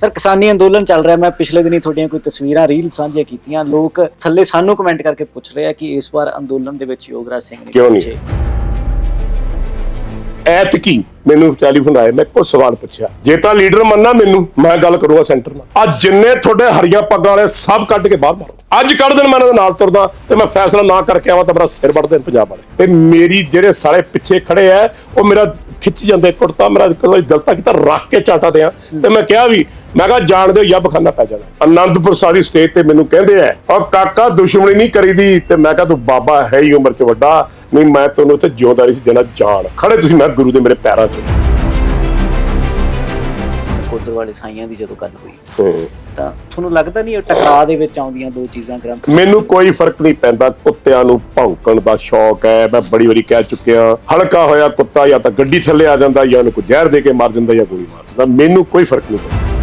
Sir ਕਿਸਾਨੀ ਅੰਦੋਲਨ ਚੱਲ ਰਿਹਾ ਮੈਂ ਪਿਛਲੇ ਦਿਨੀ ਤੁਹਾਡੀਆਂ ਕੋਈ ਤਸਵੀਰਾਂ ਰੀਲ ਸਾਂਝੀਆਂ ਕੀਤੀਆਂ ਲੋਕ ਥੱਲੇ ਸਾਨੂੰ ਕਮੈਂਟ ਕਰਕੇ ਪੁੱਛ ਰਹੇ ਆ ਕਿ ਇਸ ਵਾਰ ਅੰਦੋਲਨ ਦੇ ਵਿੱਚ ਯੋਗਰਾਜ ਸਿੰਘ ਨੇ ਕਿਉਂ ਨਹੀਂ? ਪਹੁੰਚੇ। ਐਤਕੀ ਮੈਨੂੰ ਟੈਲੀਫੋਨ ਆਇਆ ਮੈਂ ਕੋਈ ਸਵਾਲ ਪੁੱਛਿਆ। ਜੇ ਤਾਂ ਲੀਡਰ ਮੰਨਣਾ ਮੈਨੂੰ, ਮੈਂ ਗੱਲ ਕਰੂੰਗਾ ਸੈਂਟਰ ਨਾਲ। ਅੱਜ ਜਿੰਨੇ ਤੁਹਾਡੇ ਹਰੀਆਂ ਪੱਗਾਂ ਵਾਲੇ ਸਭ ਕੱਢ ਕੇ ਬਾਹਰ ਮਾਰੋ। ਅੱਜ ਕੱਢ ਦੇਣ ਮੈਂ ਇਹਨਾਂ ਦੇ ਨਾਲ ਤੁਰਦਾ ਤੇ ਮੈਂ ਫੈਸਲਾ ਨਾ ਕਰਕੇ ਆਵਾਂ ਤਾਂ ਮੇਰਾ ਸਿਰ ਵੱਢ ਦੇਣ ਪੰਜਾਬ ਵਾਲੇ। ਤੇ ਮੇਰੀ ਜਿਹੜੇ ਸਾਰੇ ਪਿੱਛੇ ਖੜੇ ਆ ਉਹ ਮੇਰਾ ਖਿੱਚ ਜਾਂਦੇ ਕੁੜਤਾ, ਮੇਰਾ ਕੋਈ ਦਿਲ ਤੱਕ ਤਾਂ ਰੱਖ ਕੇ ਚਾਟਾ ਦਿਆਂ। ਤੇ ਮੈਂ ਕਿਹਾ ਵੀ, ਮੈਂ ਕਿਹਾ ਜਾਣਦੇ ਹੋ ਯੱਬ ਖਾਨਾ ਪੈ ਜਾਣਾ। ਆਨੰਦਪੁਰ ਦੀ ਸਟੇਜ ਤੇ ਮੈਨੂੰ ਕਹਿੰਦੇ ਆ ਉਹ ਕਾਕਾ, ਦੁਸ਼ਮਣੀ ਨਹੀਂ ਕਰੀਦੀ। ਤੇ ਮੈਂ ਕਿਹਾ, ਤੂੰ ਬਾਬਾ ਹੈ ਹੀ ਉਮਰ ਚ ਵੱਡਾ ਨਹੀਂ ਮੈਂ ਤੈਨੂੰ ਉੱਥੇ ਜਿਉਂਦਾ ਸੀ ਦੇਣਾ ਜਾਣ। ਖੜੇ ਤੁਸੀਂ ਮੈਂ ਗੁਰੂ ਦੇ ਮੇਰੇ ਪੈਰਾਂ 'ਚ ਕੋਦਰ ਵਾਲੇ ਸਾਈਆਂ ਦੀ ਜਦੋਂ ਗੱਲ ਹੋਈ ਹੂੰ। ਤਾਂ ਤੁਹਾਨੂੰ ਲੱਗਦਾ ਨਹੀਂ ਇਹ ਟਕਰਾਅ ਦੇ ਵਿੱਚ ਆਉਂਦੀਆਂ ਦੋ ਚੀਜ਼ਾਂ ਗ੍ਰੰਥ ਸਾਹਿਬ? ਮੈਨੂੰ ਕੋਈ ਫ਼ਰਕ ਨਹੀਂ ਪੈਂਦਾ ਕੁੱਤਿਆਂ ਨੂੰ ਭੌਂਕਣ ਦਾ ਸ਼ੌਕ ਹੈ ਮੈਂ ਬੜੀ ਵਾਰੀ ਕਹਿ ਚੁੱਕਿਆ। ਹਲਕਾ ਹੋਇਆ ਕੁੱਤਾ ਜਾਂ ਤਾਂ ਗੱਡੀ ਥੱਲੇ ਆ ਜਾਂਦਾ ਜਾਂ ਉਹਨੂੰ ਕੋਈ ਜ਼ਹਿਰ ਦੇ ਕੇ ਮਾਰ ਦਿੰਦਾ ਜਾਂ ਗੋਲੀ ਮਾਰ ਦਿੰਦਾ। ਮੈਨੂੰ ਕੋਈ ਫ਼ਰਕ ਨਹੀਂ ਪੈਂਦਾ।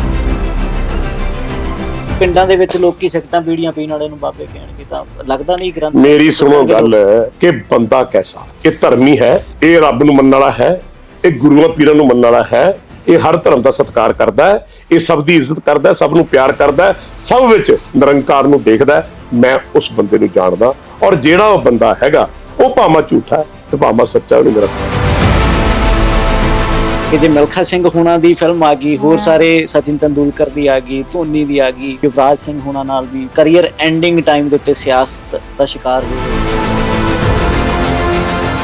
ਪਿੰਡਾਂ ਦੇ ਵਿੱਚ ਲੋਕੀ ਸਿੱਖਤਾਂ ਬੀੜੀਆਂ ਪੀਣ ਵਾਲੇ ਨੂੰ ਬਾਬੇ ਕਹਿਣਗੇ ਤਾਂ ਲੱਗਦਾ ਨਹੀਂ ਗ੍ਰੰਥ ਸਾਹਿਬ ਮੇਰੀ ਸੁਣੋ ਗੱਲ ਕਿ ਬੰਦਾ ਕੈਸਾ? ਇਹ ਧਰਮੀ ਹੈ ਇਹ ਰੱਬ ਨੂੰ ਮੰਨਣ ਵਾਲਾ ਹੈ ਇਹ ਗੁਰੂਆਂ ਪੀਰਾਂ ਨੂੰ ਮੰਨਣ ਵਾਲਾ ਹੈ ਇਹ ਹਰ ਧਰਮ ਦਾ ਸਤਿਕਾਰ ਕਰਦਾ ਹੈ ਇਹ ਸਭ ਦੀ ਇੱਜ਼ਤ ਕਰਦਾ ਹੈ ਸਭ ਨੂੰ ਪਿਆਰ ਕਰਦਾ ਹੈ ਸਭ ਵਿੱਚ ਨਿਰੰਕਾਰ ਨੂੰ ਦੇਖਦਾ ਹੈ। ਮੈਂ ਉਸ ਬੰਦੇ ਨੂੰ ਜਾਣਦਾ ਔਰ ਜਿਹੜਾ ਉਹ ਬੰਦਾ ਹੈਗਾ ਉਹ ਭਾਵੇਂ ਝੂਠਾ ਹੈ ਤੇ ਭਾਵੇਂ ਸੱਚਾ ਉਹਨੂੰ ਮੇਰਾ ਸਤਿਕਾਰ ਕਿ ਜੇ ਮਿਲਖਾ ਸਿੰਘ ਹੋਣਾ ਦੀ ਫਿਲਮ ਆ ਗਈ ਹੋਰ ਸਾਰੇ ਸਚਿਨ ਤੰਦੂਲਕਰ ਦੀ ਆ ਗਈ ਧੋਨੀ ਦੀ ਆ ਗਈ ਯੁਵਰਾਜ ਸਿੰਘ ਹੋਣਾ ਨਾਲ ਵੀ ਕੈਰੀਅਰ ਐਂਡਿੰਗ ਟਾਈਮ ਦੇ ਉੱਤੇ ਸਿਆਸਤ ਦਾ ਸ਼ਿਕਾਰ ਹੋਏ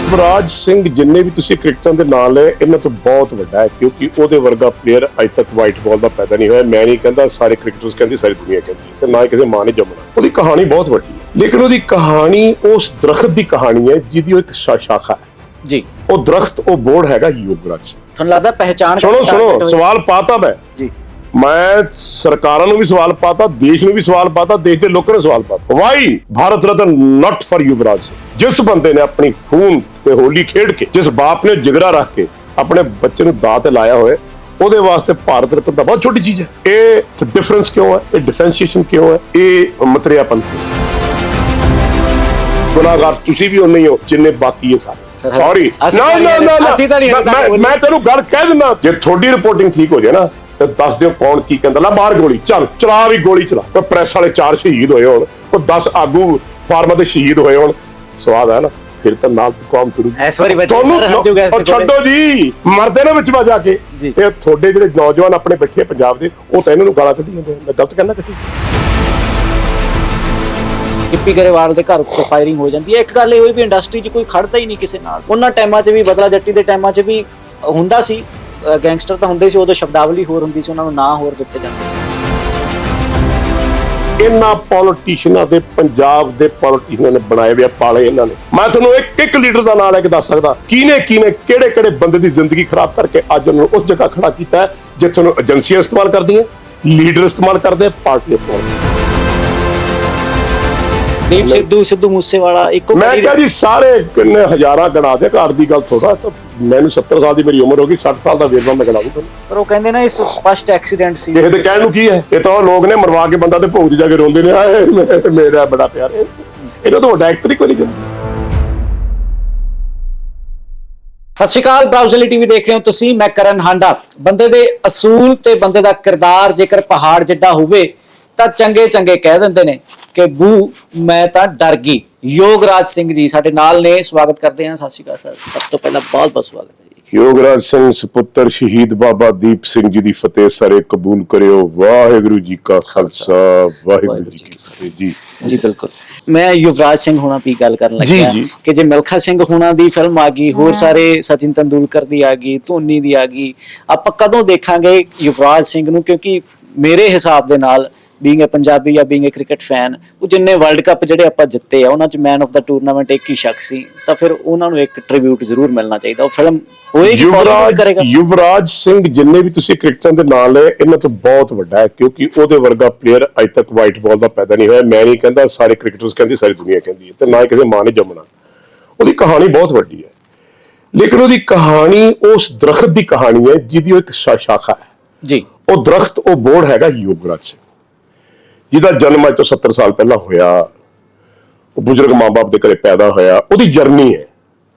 ਯੁਵਰਾਜ ਸਿੰਘ ਜਿੰਨੇ ਵੀ ਤੁਸੀਂ ਕ੍ਰਿਕਟਰਾਂ ਦੇ ਨਾਂ ਲਏ ਇਹਨਾਂ ਤੋਂ ਬਹੁਤ ਵੱਡਾ ਹੈ ਕਿਉਂਕਿ ਉਹਦੇ ਵਰਗਾ ਪਲੇਅਰ ਅਜ ਤੱਕ ਵਾਈਟ ਬਾਲ ਦਾ ਪੈਦਾ ਨਹੀਂ ਹੋਇਆ। ਮੈਂ ਨਹੀਂ ਕਹਿੰਦਾ ਸਾਰੇ ਕ੍ਰਿਕਟਰਸ ਕਹਿੰਦੀ ਸਾਰੀ ਦੁਨੀਆ ਕਹਿੰਦੀ ਹੈ ਤੇ ਨਾ ਹੀ ਕਿਸੇ ਮਾਂ ਨੇ ਜੰਮਣਾ। ਉਹਦੀ ਕਹਾਣੀ ਬਹੁਤ ਵੱਡੀ ਹੈ। ਲੇਕਿਨ ਉਹਦੀ ਕਹਾਣੀ ਉਸ ਦਰਖਤ ਦੀ ਕਹਾਣੀ ਹੈ ਜਿਹਦੀ ਉਹ ਇੱਕ ਸ਼ਾਖਾ ਹੈ। ਜੀ। ਉਹ ਦਰਖਤ ਉਹ ਬੋਰਡ ਹੈਗਾ ਯੁਵਰਾਜ ਸਿੰਘ। ਤੁਹਾਨੂੰ ਲੱਗਦਾ ਪਹਿਚਾਣ ਸੁਣੋ ਸੁਣੋ? ਸਵਾਲ ਪਾਤਾ ਮੈਂ। ਜੀ। ਮੈਂ ਸਰਕਾਰਾਂ ਨੂੰ ਵੀ ਸਵਾਲ ਪਾਤਾ ਦੇਸ਼ ਨੂੰ ਵੀ ਸਵਾਲ ਪਾਤਾ ਦੇਸ਼ ਦੇ ਲੋਕਾਂ ਨੂੰ ਸਵਾਲ ਪਾਤਾ। Why Bharat Ratna not for Yuvraj Singh ਜਿਸ ਬੰਦੇ ਨੇ ਆਪਣੀ ਖੂਨ ਤੇ ਹੋਲੀ ਖੇਡ ਕੇ ਜਿਸ ਬਾਪ ਨੇ ਜਿਗਰਾ ਰੱਖ ਕੇ ਆਪਣੇ ਬੱਚੇ ਨੂੰ ਦਾਅ ਤੇ ਲਾਇਆ ਹੋਏ ਉਹਦੇ ਵਾਸਤੇ ਭਾਰਤ ਰਤਨ ਤਾਂ ਬਹੁਤ ਛੋਟੀ ਚੀਜ਼ ਹੈ। ਇਹ ਡਿਫਰੈਂਸ ਕਿਉਂ ਹੈ? ਇਹ ਡਿਫਰੈਂਸ਼ੀਏਸ਼ਨ ਕਿਉਂ ਹੈ? ਇਹ ਮਤਰਿਆਪਨ ਗੁਨਾਹਗਾਰ ਤੁਸੀਂ ਵੀ ਉਨੇ ਹੀ ਹੋ ਜਿੰਨੇ ਬਾਕੀ ਹੈ ਸਾਰੇ। ਸੌਰੀ ਅਸੀਂ ਨਾ ਤਾਂ ਨਾ ਨਹੀਂ- ਨਾ ਅਸੀਂ ਤਾਂ ਨਹੀਂ ਮੈਂ- ਤੈਨੂੰ ਗੱਲ ਕਹਿ ਦਿੰਦਾ ਜੇ ਤੁਹਾਡੀ ਰਿਪੋਰਟਿੰਗ ਠੀਕ ਹੋ ਜਾਏ ਨਾ ਤੇ ਦੱਸ ਦਿਓ ਕੌਣ ਕੀ ਕਹਿੰਦਾ। ਲੈ ਬਾਹਰ ਗੋਲੀ ਚੱਲ ਚਲਾ ਵੀ ਗੋਲੀ ਚਲਾ। ਉਹ ਪ੍ਰੈਸ ਵਾਲੇ ਚਾਰ ਸ਼ਹੀਦ ਹੋਏ ਹੋਣ। ਉਹ 10 ਆਗੂ ਫਾਰਮਾਂ ਦੇ ਸ਼ਹੀਦ ਹੋਏ ਹੋਣ। ਸਵਾਦ ਹੈ ਨਾ। ਫਿਰ ਤਾਂ ਨਾਲ ਕੌਮ ਤੁਰੂ ਇਸ ਵਾਰੀ ਬੱਚੇ ਤੁਹਾਨੂੰ ਸਰ ਹੱਜੂ ਗੈਸ ਉਹ ਦੇ। ਛੱਡੋ ਜੀ। ਮਰਦੇ ਨੇ ਵਿੱਚ ਵਜਾ ਕੇ। ਜੀ। ਤੇ ਤੁਹਾਡੇ ਜਿਹੜੇ ਨੌਜਵਾਨ ਆਪਣੇ ਬੱਚੇ ਪੰਜਾਬ ਦੇ ਉਹ ਤਾਂ ਇਹਨਾਂ ਨੂੰ ਗਾਲਾਂ ਕੱਢੀ ਜਾਂਦੇ ਆ। ਮੈਂ ਗਲਤ ਕਹਿੰਦਾ ਕੱਢੀ ਗਿੱਪੀ ਗਰੇਵਾਲ ਦੇ ਘਰ ਉੱਤੇ ਫਾਇਰਿੰਗ ਹੋ ਜਾਂਦੀ ਹੈ। ਇੱਕ ਗੱਲ ਇਹ ਹੋਈ ਵੀ ਇੰਡਸਟਰੀ 'ਚ ਕੋਈ ਖੜਦਾ ਹੀ ਨਹੀਂ ਕਿਸੇ ਨਾਲ। ਉਹਨਾਂ ਟਾਈਮਾਂ 'ਚ ਵੀ ਬਦਲਾ ਜੱਟੀ ਦੇ ਟਾਈਮਾਂ 'ਚ ਵੀ ਹੁੰਦਾ ਸੀ। ਗੈਂਗਸਟਰ ਤਾਂ ਹੁੰਦੇ ਸੀ ਉਦੋਂ ਸ਼ਬਦਾਵਲੀ ਹੋਰ ਹੁੰਦੀ ਸੀ ਉਹਨਾਂ ਨੂੰ ਨਾਂ ਹੋਰ ਦਿੱਤੇ ਜਾਂਦੇ ਸੀ। ਇਹਨਾਂ ਪੋਲੀਟੀਸ਼ੀਅਨਾਂ ਦੇ ਪੰਜਾਬ ਦੇ ਪੋਲੀਟੀਸ਼ੀਅਨਾਂ ਨੇ ਬਣਾਏ ਹੋਏ ਪਾਲੇ ਇਹਨਾਂ ਨੇ। ਮੈਂ ਤੁਹਾਨੂੰ ਇੱਕ ਇੱਕ ਲੀਡਰ ਦਾ ਨਾਮ ਲੈ ਕੇ ਦੱਸ ਸਕਦਾ। ਕਿਹਨੇ ਕਿਹਨੇ ਕਿਹੜੇ ਕਿਹੜੇ ਬੰਦੇ ਦੀ ਜ਼ਿੰਦਗੀ ਖਰਾਬ ਕਰਕੇ ਅੱਜ ਉਹਨਾਂ ਨੂੰ ਉਸ ਜਗ੍ਹਾ ਖੜਾ ਕੀਤਾ ਹੈ, ਜਿੱਥੇ ਨੂੰ ਏਜੰਸੀਆਂ ਇਸਤੇਮਾਲ ਕਰਦੀਆਂ ਲੀਡਰ ਇਸਤੇਮਾਲ ਕਰਦੇ ਪਾਰਟੀ ਇਸਤੇਮਾਲ ਦੀਪ ਸਿੱਧੂ ਸਿੱਧੂ ਮੂਸੇਵਾਲਾ ਇੱਕੋ ਮੈਂ ਕਿਹਾ ਜੀ ਸਾਰੇ ਕਿੰਨੇ ਹਜ਼ਾਰਾਂ ਗਣਾ ਦੇ ਘਰ ਦੀ ਗੱਲ ਥੋੜਾ ਮੈਨੂੰ 70 ਸਾਲ ਦੀ ਮੇਰੀ ਉਮਰ ਹੋ ਗਈ 60 ਸਾਲ ਦਾ ਵੇਰਵਾ ਮੈਂ ਗਣਾ ਦੂੰ ਪਰ ਉਹ ਕਹਿੰਦੇ ਨਾ ਇਹ ਸਪਸ਼ਟ ਐਕਸੀਡੈਂਟ ਸੀ। ਕਿਸੇ ਦੇ ਕਹਿਣ ਨੂੰ ਕੀ ਹੈ? ਇਹ ਤਾਂ ਉਹ ਲੋਕ ਨੇ ਮਰਵਾ ਕੇ ਬੰਦਾ ਤੇ ਭੋਗ ਜਾ ਕੇ ਰੋਂਦੇ ਨੇ ਆਏ ਮੇਰਾ ਬੜਾ ਪਿਆਰ ਇਹਨਾਂ ਤੋਂ ਵੱਡਾ ਐਕਟਰ ਹੀ ਕੋਈ ਨਹੀਂ ਸਤਿ ਸ਼੍ਰੀ ਅਕਾਲ ਬ੍ਰਾਊਜ਼ਲੀ ਟੀਵੀ ਦੇਖ ਰਹੇ ਹੋ ਤੁਸੀਂ ਮੈਂ ਕਰਨ ਹਾਂਡਾ। ਬੰਦੇ ਦੇ ਅਸੂਲ ਤੇ ਬੰਦੇ ਦਾ ਕਿਰਦਾਰ ਜੇਕਰ ਪਹਾੜ ਜਿੱਡਾ ਹੋਵੇ ਤਾਂ ਚੰਗੇ ਚੰਗੇ ਕਹਿ ਦਿੰਦੇ ਨੇ ਕਿ ਬੂ ਮੈਂ ਤਾਂ ਡਰ ਗਈ। ਯੋਗਰਾਜ ਸਿੰਘ ਜੀ ਸਾਡੇ ਨਾਲ ਨੇ ਸਵਾਗਤ ਕਰਦੇ ਹਾਂ। ਸਤਿ ਸ਼੍ਰੀ ਅਕਾਲ ਸਰ। ਸਭ ਤੋਂ ਪਹਿਲਾਂ ਬਹੁਤ ਬਹੁਤ ਸਵਾਗਤ ਹੈ ਜੀ। ਯੋਗਰਾਜ ਸਿੰਘ ਸੁਪੁੱਤਰ ਸ਼ਹੀਦ ਬਾਬਾ ਦੀਪ ਸਿੰਘ ਜੀ ਦੀ ਫਤਿਹ। ਸਾਰੇ ਕਬੂਲ ਕਰਿਓ। ਵਾਹਿਗੁਰੂ ਜੀ ਕਾ ਖਾਲਸਾ। ਵਾਹਿਗੁਰੂ ਜੀ ਕੀ ਫਤਿਹ ਜੀ। ਜੀ ਬਿਲਕੁਲ। ਮੈਂ ਯੁਵਰਾਜ ਸਿੰਘ ਹੋਣਾ ਦੀ ਗੱਲ ਕਰਨ ਲੱਗਿਆ। ਕਿ ਜੇ ਮਿਲਖਾ ਸਿੰਘ ਹੋਣਾ ਦੀ ਫਿਲਮ ਆ ਗਈ ਹੋਰ ਸਾਰੇ ਸਚਿਨ ਤੰਦੂਲਕਰ ਦੀ ਆ ਗਈ ਧੋਨੀ ਦੀ ਆ ਗਈ ਆਪਾਂ ਕਦੋਂ ਦੇਖਾਂਗੇ ਯੁਵਰਾਜ ਸਿੰਘ ਨੂੰ? ਕਿਉਂਕਿ ਮੇਰੇ ਹਿਸਾਬ ਦੇ ਨਾਲ ਬੀਇੰਗ ਅ ਪੰਜਾਬੀ ਜਾਂ ਬੀਇੰਗ ਅ ਕ੍ਰਿਕਟ ਫੈਨ ਉਹ ਜਿੰਨੇ ਵਰਲਡ ਕੱਪ ਜਿਹੜੇ ਆਪਾਂ ਜਿੱਤੇ ਆ ਉਹਨਾਂ ਚ ਮੈਨ ਆਫ ਦਾ ਟੂਰਨਾਮੈਂਟ ਇੱਕ ਹੀ ਸ਼ਖਸ ਸੀ ਤਾਂ ਫਿਰ ਉਹਨਾਂ ਨੂੰ ਇੱਕ ਟ੍ਰਿਬਿਊਟ ਜ਼ਰੂਰ ਮਿਲਣਾ ਚਾਹੀਦਾ। ਉਹ ਫਿਲਮ ਹੋਏਗੀ ਯੁਵਰਾਜ ਕਰੇਗਾ। ਯੁਵਰਾਜ ਸਿੰਘ ਜਿੰਨੇ ਵੀ ਤੁਸੀਂ ਕ੍ਰਿਕਟਰਾਂ ਦੇ ਨਾਂ ਲਏ ਇਹਨਾਂ ਤੋਂ ਬਹੁਤ ਵੱਡਾ ਹੈ ਕਿਉਂਕਿ ਉਹਦੇ ਵਰਗਾ ਪਲੇਅਰ ਅਜ ਤੱਕ ਵਾਈਟ ਬਾਲ ਦਾ ਪੈਦਾ ਨਹੀਂ ਹੋਇਆ। ਮੈਂ ਨਹੀਂ ਕਹਿੰਦਾ ਸਾਰੇ ਕ੍ਰਿਕਟਰਸ ਕਹਿੰਦੀ ਸਾਰੀ ਦੁਨੀਆ ਕਹਿੰਦੀ ਹੈ ਤੇ ਨਾ ਹੀ ਕਿਸੇ ਮਾਂ ਨੇ ਜੰਮਣਾ। ਉਹਦੀ ਕਹਾਣੀ ਬਹੁਤ ਵੱਡੀ ਹੈ। ਲੇਕਿਨ ਉਹਦੀ ਕਹਾਣੀ ਉਸ ਦਰਖਤ ਦੀ ਕਹਾਣੀ ਹੈ ਜਿਹਦੀ ਉਹ ਇੱਕ ਸ਼ਾਖਾ ਹੈ। ਜੀ। ਉਹ ਦਰਖਤ ਉਹ ਬੋਰਡ ਹੈਗਾ ਯੁਵਰਾਜ ਸਿੰਘ। ਜਿਹਦਾ ਜਨਮ ਅੱਜ ਤੋਂ 70 ਸਾਲ ਪਹਿਲਾਂ ਹੋਇਆ ਉਹ ਬਜ਼ੁਰਗ ਮਾਪੇ ਦੇ ਘਰੇ ਪੈਦਾ ਹੋਇਆ ਉਹਦੀ ਜਰਨੀ ਹੈ